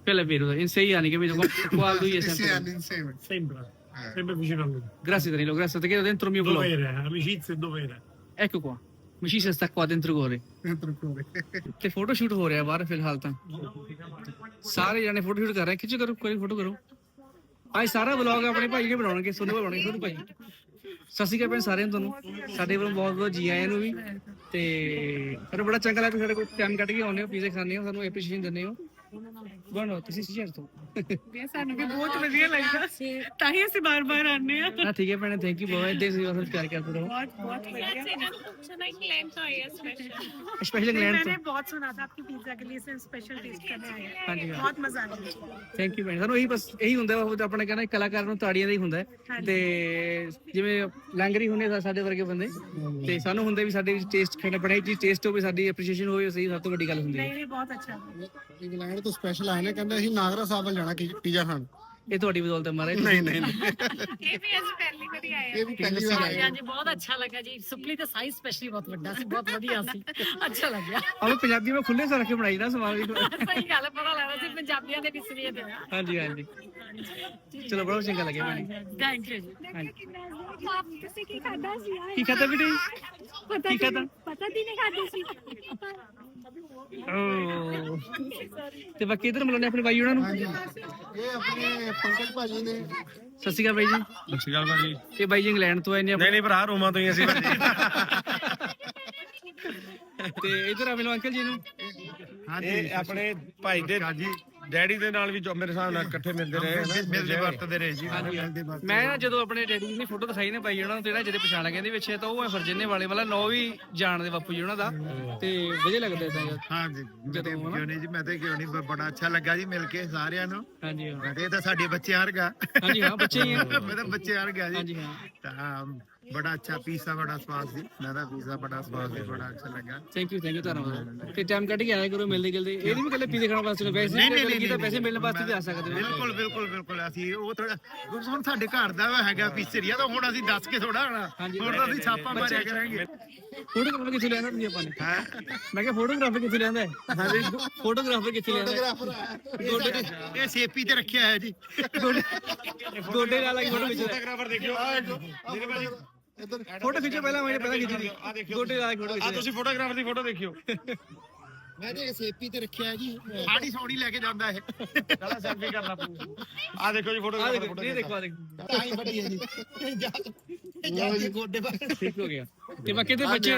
Quello è vero, in sei anni, capito? Quando è qua lui è sempre... sei anni insieme. Sembra, eh. sempre vicino a lui. Grazie Danilo, grazie, ti chiedo dentro il mio cuore. Dovere, amicizia e dovere. Ecco qua. amicizia sta qua dentro cuore dentro cuore ते photo shoot हो रहा है बाहर फिलहाल तक सारे जाने photo shoot कर रहे हैं खिंचो करो कोई फोटो करो ਅੱਜ ਸਾਰਾ ਵਲੌਗ ਆਪਣੇ ਭਾਈ ਨੇ ਬਣਾਉਣਗੇ, ਸੋਨੂੰ ਭਾਈ ਬਣਾਉਣਗੇ, ਸੋਨੂੰ ਭਾਈ। ਸਤਿ ਸ਼੍ਰੀ ਅਕਾਲ ਭੈਣ ਸਾਰਿਆਂ ਨੂੰ ਤੁਹਾਨੂੰ। ਸਾਡੇ ਵੱਲੋਂ ਬਹੁਤ ਬਹੁਤ ਜੀ ਆਇਆਂ ਨੂੰ ਵੀ। ਤੇ ਸਾਨੂੰ ਬੜਾ ਚੰਗਾ ਲੱਗਦਾ ਸਾਡੇ ਕੋਲ ਟਾਈਮ ਕੱਢ ਕੇ ਆਉਂਦੇ ਹੋ ਪੀਜ਼ੇ ਖਾਂਦੇ ਹੋ, ਸਾਨੂੰ ਐਪਰੀਸ਼ੀਏਸ਼ਨ ਦਿੰਦੇ ਹੋ। ਬਣੋ ਤੁਸੀਂ ਸ਼ੇਅਰ ਤੋਂ ਸਾਨੂੰ ਵੀ ਬਹੁਤ ਵਧੀਆ ਲੱਗਦਾ ਤਾਂ ਹੀ ਅਸੀਂ ਬਾਰ-ਬਾਰ ਆਨੇ ਆ ਨਾ ਠੀਕ ਹੈ ਭੈਣੇ ਥੈਂਕ ਯੂ ਬਹੁਤ ਦੇ ਸੇਵਾ ਸਭ ਪਿਆਰ ਕਰਦੇ ਰਹੋ बहुत बहुत बढ़िया चेन्नई इंग्लैंड तो आई है स्पेशल ਸਪੈਸ਼ਲ ਇੰਗਲੈਂਡ मैंने ਤੋਂ बहुत सुना था आपकी पिज्जा के लिए सिर्फ स्पेशल टेस्ट करने आए हैं हाँ जी, हाँ। बहुत मजा आया ਥੈਂਕ ਯੂ ਭੈਣ ਸਾਨੂੰ ਇਹੀ ਬਸ ਇਹੀ ਹੁੰਦਾ ਵਾ ਆਪਣੇ ਕਹਿੰਦਾ ਕਲਾਕਾਰ ਨੂੰ ਤਾੜੀਆਂ ਦਾ ਹੀ ਹੁੰਦਾ ਹੈ। ਤੇ ਜਿਵੇਂ ਲੰਗਰੀ ਹੁੰਦੇ ਸਾ- ਸਾਡੇ ਵਰਗੇ ਬੰਦੇ ਤੇ ਸਾਨੂੰ ਹੁੰਦਾ ਵੀ ਸਾਡੇ ਵਿੱਚ ਟੇਸਟ ਖਾਣਾ ਬਣਾਈ ਚੀਜ਼ ਟੇਸਟ ਹੋਵੇ ਸਾਡੀ ਐਪਰੀਸ਼ੀਏਸ਼ਨ ਹੋਵੇ ਸਹੀ ਸਭ ਤੋਂ ਵੱਡੀ ਗੱਲ ਹੁੰਦੀ ਹੈ नहीं नहीं बहुत अच्छा ਇੰਗਲੈਂਡ ਤੋਂ ਸਪੈਸ਼ਲ ਆਏ ਨੇ ਕਹਿੰਦੇ ਅਸੀਂ ਨਾਗਰਾ ਸਾਹਿਬ ਵੱਲ ਜਾਣਾ ਕੀ- ਪੀਜ਼ਾ ਖਾਣ। ਇਹ ਤੁਹਾਡੀ ਬਦੌਲਤ ਹੈ ਮਹਾਰਾਜ। ਨਹੀਂ ਨਹੀਂ ਇਹ ਵੀ ਅਸੀਂ ਪਹਿਲੀ ਵਾਰੀ ਆਏ ਇਹ ਵੀ ਪਹਿਲੀ ਵਾਰ ਆਏ ਨੇ। ਹਾਂਜੀ ਬਹੁਤ ਅੱਛਾ ਲੱਗਾ ਜੀ। ਸੁਪਲੀ ਦਾ ਸਾਈਜ਼ ਸਪੈਸ਼ਲੀ ਬਹੁਤ ਵੱਡਾ ਸੀ ਬਹੁਤ ਵਧੀਆ ਸੀ। ਅੱਛਾ ਲੱਗਿਆ। ਆਪਾਂ ਪੰਜਾਬੀ ਵਿੱਚ ਖੁੱਲੇ ਸਰ ਕੇ ਬਣਾਈ ਦਾ ਸਵਾਲ ਵੀ। ਸਹੀ ਗੱਲ ਪਤਾ ਲੱਗਦਾ ਸੀ ਪੰਜਾਬੀਆਂ ਦੇ ਕਿਸਰੀਏ ਦੇ ਨਾਲ। ਹਾਂਜੀ ਹਾਂਜੀ। ਚਲੋ ਬੜਾ ਚੰਗਾ ਲੱਗਿਆ ਮੈਨੂੰ। ਥੈਂਕ ਯੂ ਜੀ। ਆਪ ਕੀ ਖਾਦਾ ਸੀ? ਯਾਰ? ਕੀ ਖਾਧਾ ਬੇਟੇ? ਪਤਾ ਕੀ ਖਾਧਾ? ਪਤਾ ਦੀ ਨਹੀਂ ਖਾਦਾ ਸੀ। ਓ ਤੇ ਬਾਕੀ ਇਧਰ ਮਿਲਾਉਣੇ ਆਪਣੇ ਬਾਈ ਉਹਨਾਂ ਨੂੰ। ਇਹ ਆਪਣੇ ਪੰਕਜ ਭਾਜੀ ਨੇ। ਸਤਿ ਸ਼੍ਰੀ ਅਕਾਲ ਬਾਈ ਜੀ। ਸਤਿ ਸ਼੍ਰੀ ਅਕਾਲ ਭਾਜੀ। ਇਹ ਬਾਈ ਜੀ ਇੰਗਲੈਂਡ ਤੋਂ ਆਏ ਨੇ ਨਹੀਂ ਨਹੀਂ ਭਰਾ ਰੋਮਾ ਤੋਂ ਹੀ ਅਸੀਂ। ਤੇ ਇਧਰ ਆ ਮਿਲੋ ਅੰਕਲ ਜੀ ਨੂੰ। ਇਹ ਆਪਣੇ ਭਾਈ ਦੇ ਡੈਡੀ ਦੇ ਨਾਲ ਵੀ ਜੋ ਮੇਰੇ ਹਿਸਾਬ ਨਾਲ ਇਕੱਠੇ ਮਿਲਦੇ ਰਹੇ ਮਿਲਦੇ ਵਰਤਦੇ ਰਹੇ ਜੀ। ਮੈਂ ਨਾ ਜਦੋਂ ਆਪਣੇ ਡੈਡੀ ਜੀ ਦੀ ਫੋਟੋ ਦਿਖਾਈ ਨੇ ਬਾਈ ਉਹਨਾਂ ਨੂੰ ਤੇ ਨਾ ਜਿਹਦੇ ਪਛਾਣ ਕਹਿੰਦੇ ਵਿੱਚ ਤਾਂ ਉਹ ਹੈ ਫਰਜਨੇ ਵਾਲੇ ਵਾਲਾ ਨੋ ਵੀ ਜਾਣਦੇ ਬਾਪੂ ਜੀ ਉਹਨਾਂ ਦਾ ਤੇ ਵਧੀਆ ਲੱਗਦਾ ਇਦਾਂ ਯਾਰ ਹਾਂ ਜੀ ਮੈਂ ਤੇ ਜਦੋਂ ਕਿਉਂ ਨਹੀਂ ਜੀ ਮੈਂ ਤੇ ਕਿਉਂ ਨਹੀਂ ਬੜਾ ਅੱਛਾ ਲੱਗਾ ਜੀ ਮਿਲ ਕੇ ਸਾਰਿਆਂ ਨੂੰ। ਹਾਂਜੀ ਹਾਂ। ਇਹ ਤਾਂ ਸਾਡੇ ਬੱਚੇ ਵਰਗਾ। ਹਾਂਜੀ ਹਾਂ ਬੱਚੇ ਹੀ ਆ। ਮੈਂ ਤਾਂ ਬੱਚੇ ਵਰਗਾ ਜੀ। ਹਾਂਜੀ ਹਾਂ। ਤਾਂ ਬੜਾ ਅੱਛਾ ਪੀਸਾ ਬੜਾ ਸਵਾਦ ਸੀ। ਮੈਂ ਤਾਂ ਪੀਸਾ ਬੜਾ ਸਵਾਦ ਸੀ ਬੜਾ ਅੱਛਾ ਲੱਗਾ। ਥੈਂਕ ਯੂ ਥੈਂਕ ਯੂ ਧੰਨਵਾਦ। ਤੇ ਟਾਈਮ ਕੱਢ ਕੇ ਆਇਆ ਕਰੋ ਮਿਲਦੇ ਗਿਲਦੇ। ਇਹ ਨਹੀਂ ਵੀ ਇਕੱਲੇ ਪੀਜ਼ੇ ਖਾਣ ਵਾਸਤੇ ਵੈਸੇ ਨਹੀਂ, ਨਹੀਂ, ਨਹੀਂ ਤਾਂ ਪੈਸੇ ਮਿਲਣ ਵਾਸਤੇ ਵੀ ਆ ਸਕਦੇ ਹੋ ਬਿਲਕੁਲ ਬਿਲਕੁਲ ਬਿਲਕੁਲ। ਅਸੀਂ ਉਹ ਥੋੜਾ ਹੁਣ ਸਾਡੇ ਘਰ ਦਾ ਹੈਗਾ ਪੀਸਰੀਆ ਤਾਂ ਹੁਣ ਅਸੀਂ ਦੱਸ ਕੇ ਥੋੜਾ ਹੋਣਾ। ਹੁਣ ਤਾਂ ਅਸੀਂ ਛਾਪਾ ਮਾਰਿਆ ਕਰਾਂਗੇ। ਫੋਟੋਗ੍ਰਾਫਰ ਕਿੱਥੇ ਲਿਆਂਦਾ ਤੁਸੀਂ ਆਪਾਂ ਨੇ? ਮੈਂ ਕਿਹਾ ਫੋਟੋਗ੍ਰਾਫਰ ਕਿੱਥੇ ਲਿਆਂਦਾ ਹਾਂਜੀ। ਫੋਟੋਗ੍ਰਾਫਰ ਕਿੱਥੇ ਲਿਆਂਦਾ ਗੋਡੇ ਇਹ ਸੇਪੀ ਤੇ ਰੱਖਿਆ ਹੈ ਜੀ। ਗੋਡੇ ਗੋਡੇ ਨਾਲ ਲੱਗੀ ਫੋਟੋ ਖਿੱਚਦਾ ਫੋਟੋਗ੍ਰਾਫਰ ਦੇਖਿਓ। ਫੋਟੋ ਖਿੱਚੋ ਪਹਿਲਾਂ ਮੈਂ ਪਹਿਲਾਂ ਖਿੱਚੀ ਆ ਦੇਖਿਓ ਗੋਡੇ ਨਾਲ ਫੋਟੋ ਆ ਤੁਸੀਂ ਫੋਟੋਗ੍ਰਾਫਰ ਦੀ ਫੋਟੋ ਦੇਖਿਓ। ਮੈਂ ਤੇ ਸੇਪੀ ਤੇ ਰੱਖਿਆ ਜੀ। ਸਾੜੀ ਸੌੜੀ ਲੈ ਕੇ ਜਾਂਦਾ ਇਹ। ਚਲਾ ਸੈਲਫੀ ਕਰਨਾ ਪਊ। ਆ ਦੇਖੋ ਜੀ ਫੋਟੋਗ੍ਰਾਫਰ ਦੇਖੋ ਇਹ ਦੇਖੋ ਆ ਦੇਖੋ। ਤਾਂ ਹੀ ਵੱਡੀ ਹੈ ਜੀ। ਜਾ ਜਾ ਗੋਡੇ ਪਰ ਠੀਕ ਹੋ ਗਿਆ। ਤੇ ਬਾਕੀ ਤੇ ਬੱਚੇ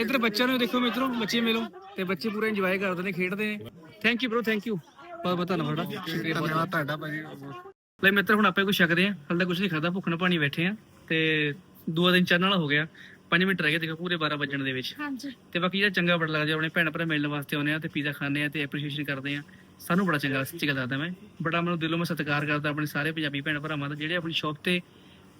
ਇਧਰ ਬੱਚਿਆਂ ਨੂੰ ਦੇਖੋ ਮਿੱਤਰੋ ਬੱਚੇ ਮਿਲੋ। ਤੇ ਬੱਚੇ ਪੂਰਾ ਇੰਜੋਏ ਕਰਦੇ ਨੇ ਖੇਡਦੇ ਨੇ। Thank you bro thank you ਬਹੁਤ ਬਹੁਤ ਧੰਨਵਾਦ ਤੁਹਾਡਾ ਸ਼ੁਕਰੀਆ। ਬਹੁਤ ਤੁਹਾਡਾ ਭਾਜੀ। ਲੈ ਮਿੱਤਰ ਹੁਣ ਆਪਾਂ ਕੁਝ ਛਕਦੇ ਆ ਹਾਲੇ ਤਾਂ ਕੁਝ ਨਹੀਂ ਖਾਦਾ ਭੁੱਖ ਨਾਲ ਪਾਣੀ ਬੈਠੇ ਆ ਤੇ ਦੂਆ ਦਿਨ ਚੜਨ ਵਾਲਾ ਹੋ ਗਿਆ। 5 ਮਿੰਟ ਰਹਿ ਗਏ ਦੇਖੋ ਪੂਰੇ 12 ਵੱਜਣ ਦੇ ਵਿੱਚ। ਹਾਂਜੀ। ਤੇ ਬਾਕੀ ਜਿਹੜਾ ਚੰਗਾ ਬੜਾ ਲੱਗਦਾ ਆਪਣੇ ਭੈਣ ਭਰਾ ਮਿਲਣ ਵਾਸਤੇ ਆਉਂਦੇ ਆ ਤੇ ਪੀਜ਼ਾ ਖਾਂਦੇ ਆ ਤੇ ਐਪਰੀਸ਼ੀਏਸ਼ਨ ਕਰਦੇ ਆ ਸਾਨੂੰ ਬੜਾ ਚੰਗਾ ਸੱਚੀ ਗੱਲ ਦੱਸਦਾ ਮੈਂ। ਬੜਾ ਮੈਨੂੰ ਦਿਲੋਂ ਮੈਂ ਸਤਿਕਾਰ ਕਰਦਾ ਆਪਣੇ ਸਾਰੇ ਪੰਜਾਬੀ ਭੈਣ ਭਰਾਵਾਂ ਦਾ ਜਿਹੜੇ ਆਪਣੀ ਸ਼ਾਪ ਤੇ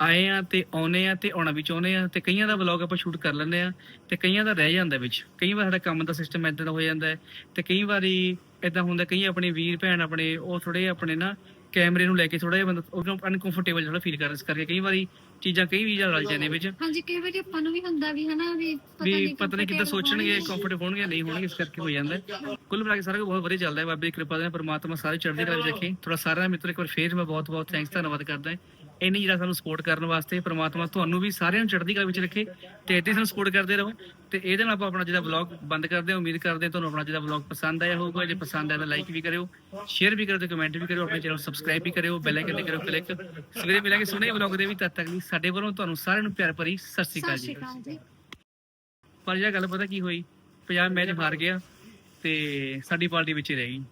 ਆਏ ਆ ਤੇ ਆਉਨੇ ਆ ਤੇ ਆਉਣਾ ਵੀ ਚਾਹੁੰਦੇ ਆ ਤੇ ਕਈਆਂ ਦਾ ਵਲੌਗ ਆਪਾਂ ਸ਼ੂਟ ਕਰ ਲੈਂਦੇ ਆ ਤੇ ਕਈਆਂ ਦਾ ਰਹਿ ਜਾਂਦਾ ਵਿੱਚ। ਕਈ ਵਾਰ ਸਾਡਾ ਕੰਮ ਦਾ ਸਿਸਟਮ ਇਦਾਂ ਦਾ ਹੋ ਜਾਂਦਾ ਹੈ ਤੇ ਕਈ ਵਾਰੀ ਇਦਾਂ ਹੁੰਦਾ ਕਈ ਆਪਣੇ ਵੀਰ ਭੈਣ ਆਪਣੇ ਉਹ ਥੋੜੇ ਆਪਣੇ ਨਾ ਕੈਮਰੇ ਨੂੰ ਲੈ ਕੇ ਥੋੜਾ ਜਿਹਾ ਬੰਦਾ ਉਹਨੂੰ ਅਨਕੰਫਰਟੇਬਲ ਥੋੜਾ ਫੀਲ ਕਰ ਇਸ ਕਰਕੇ ਕਈ ਵਾਰੀ ਚੀਜ਼ਾਂ ਕਈ ਵੀ ਰਲ ਜਾਂਦੇ ਵਿੱਚ ਹਾਂਜੀ ਕਈ ਵਾਰੀ ਆਪਾਂ ਨੂੰ ਵੀ ਹੁੰਦਾ ਵੀ ਹਨਾ ਵੀ ਪਤਾ ਵੀ ਨਹੀਂ ਪਤਾ ਨਹੀਂ ਕਿੱਦਾਂ ਸੋਚਣਗੇ। ਕੰਫਰਟੇਬਲ ਹੋਣਗੇ ਨਹੀਂ ਹੋਣਗੇ ਇਸ ਕਰਕੇ ਹੋ ਜਾਂਦਾ ਹੈ। ਕੁੱਲ ਮਿਲਾ ਕੇ ਸਾਰਾ ਕੁਝ ਬਹੁਤ ਵਧੀਆ ਚੱਲਦਾ ਹੈ ਬਾਬੇ ਦੀ ਕਿਰਪਾ ਦੇ ਨਾਲ ਪਰਮਾਤਮਾ ਸਾਰੇ ਚੜ੍ਹਦੀ ਕਲਾ ਵਿੱਚ ਰੱਖੇ ਥੋੜਾ ਸਾਰਿਆਂ ਮਿੱਤਰ ਇੱਕ ਵਾਰ ਫੇਰ ਮੈਂ ਬਹੁਤ ਬਹੁਤ ਥੈਂਕਸ ਧੰਨਵਾਦ ਕਰਦਾ ਹਾਂ ਇੰਨੀ ਜਿਹੜਾ ਸਾਨੂੰ ਸਪੋਰਟ ਕਰਨ ਵਾਸਤੇ ਪਰਮਾਤਮਾ ਤੁਹਾਨੂੰ ਵੀ ਸਾਰਿਆਂ ਨੂੰ ਚੜ੍ਹਦੀ ਕਲਾ ਵਿੱਚ ਰੱਖੇ ਤੇ ਇੱਦਾਂ ਹੀ ਸਾਨੂੰ ਸਪੋਰਟ ਕਰਦੇ ਰਹੋ ਤੇ ਇਹਦੇ ਨਾਲ ਆਪਾਂ ਆਪਣਾ ਜਿਹੜਾ ਵਲੌਗ ਬੰਦ ਕਰਦੇ ਹਾਂ ਉਮੀਦ ਕਰਦੇ ਹਾਂ ਤੁਹਾਨੂੰ ਆਪਣਾ ਜਿਹੜਾ ਵਲੌਗ ਪਸੰਦ ਆਇਆ ਹੋਊਗਾ ਜੇ ਪਸੰਦ ਆਇਆ ਤਾਂ ਲਾਈਕ ਵੀ ਕਰਿਓ ਸ਼ੇਅਰ ਵੀ ਕਰਿਓ ਤੇ ਕਮੈਂਟ ਵੀ ਕਰਿਓ ਆਪਣੇ ਚੈਨਲ ਸਬਸਕ੍ਰਾਈਬ ਵੀ ਕਰਿਓ ਬੈਲ ਆਈਕਨ ਤੇ ਕਰਿਓ ਕਲਿੱਕ ਸਵੇਰੇ ਮਿਲਾਂਗੇ ਸੁਣੇ ਵਲੌਗ ਦੇ ਵੀ ਤਦ ਤੱਕ ਲਈ ਸਾਡੇ ਵੱਲੋਂ ਤੁਹਾਨੂੰ ਸਾਰਿਆਂ ਨੂੰ ਪਿਆਰ ਭਰੀ ਸਤਿ ਸ਼੍ਰੀ ਅਕਾਲ ਸਤਿ ਜੀ ਸ਼੍ਰੀ ਅਕਾਲ ਜੀ। ਪਰ ਇਹ ਗੱਲ ਪਤਾ ਕੀ ਹੋਈ? ਪੰਜਾਬ ਮੈਚ ਹਾਰ ਗਿਆ ਤੇ ਸਾਡੀ ਪਾਰਟੀ ਵਿੱਚ ਹੀ ਰਹਿ ਗਈ।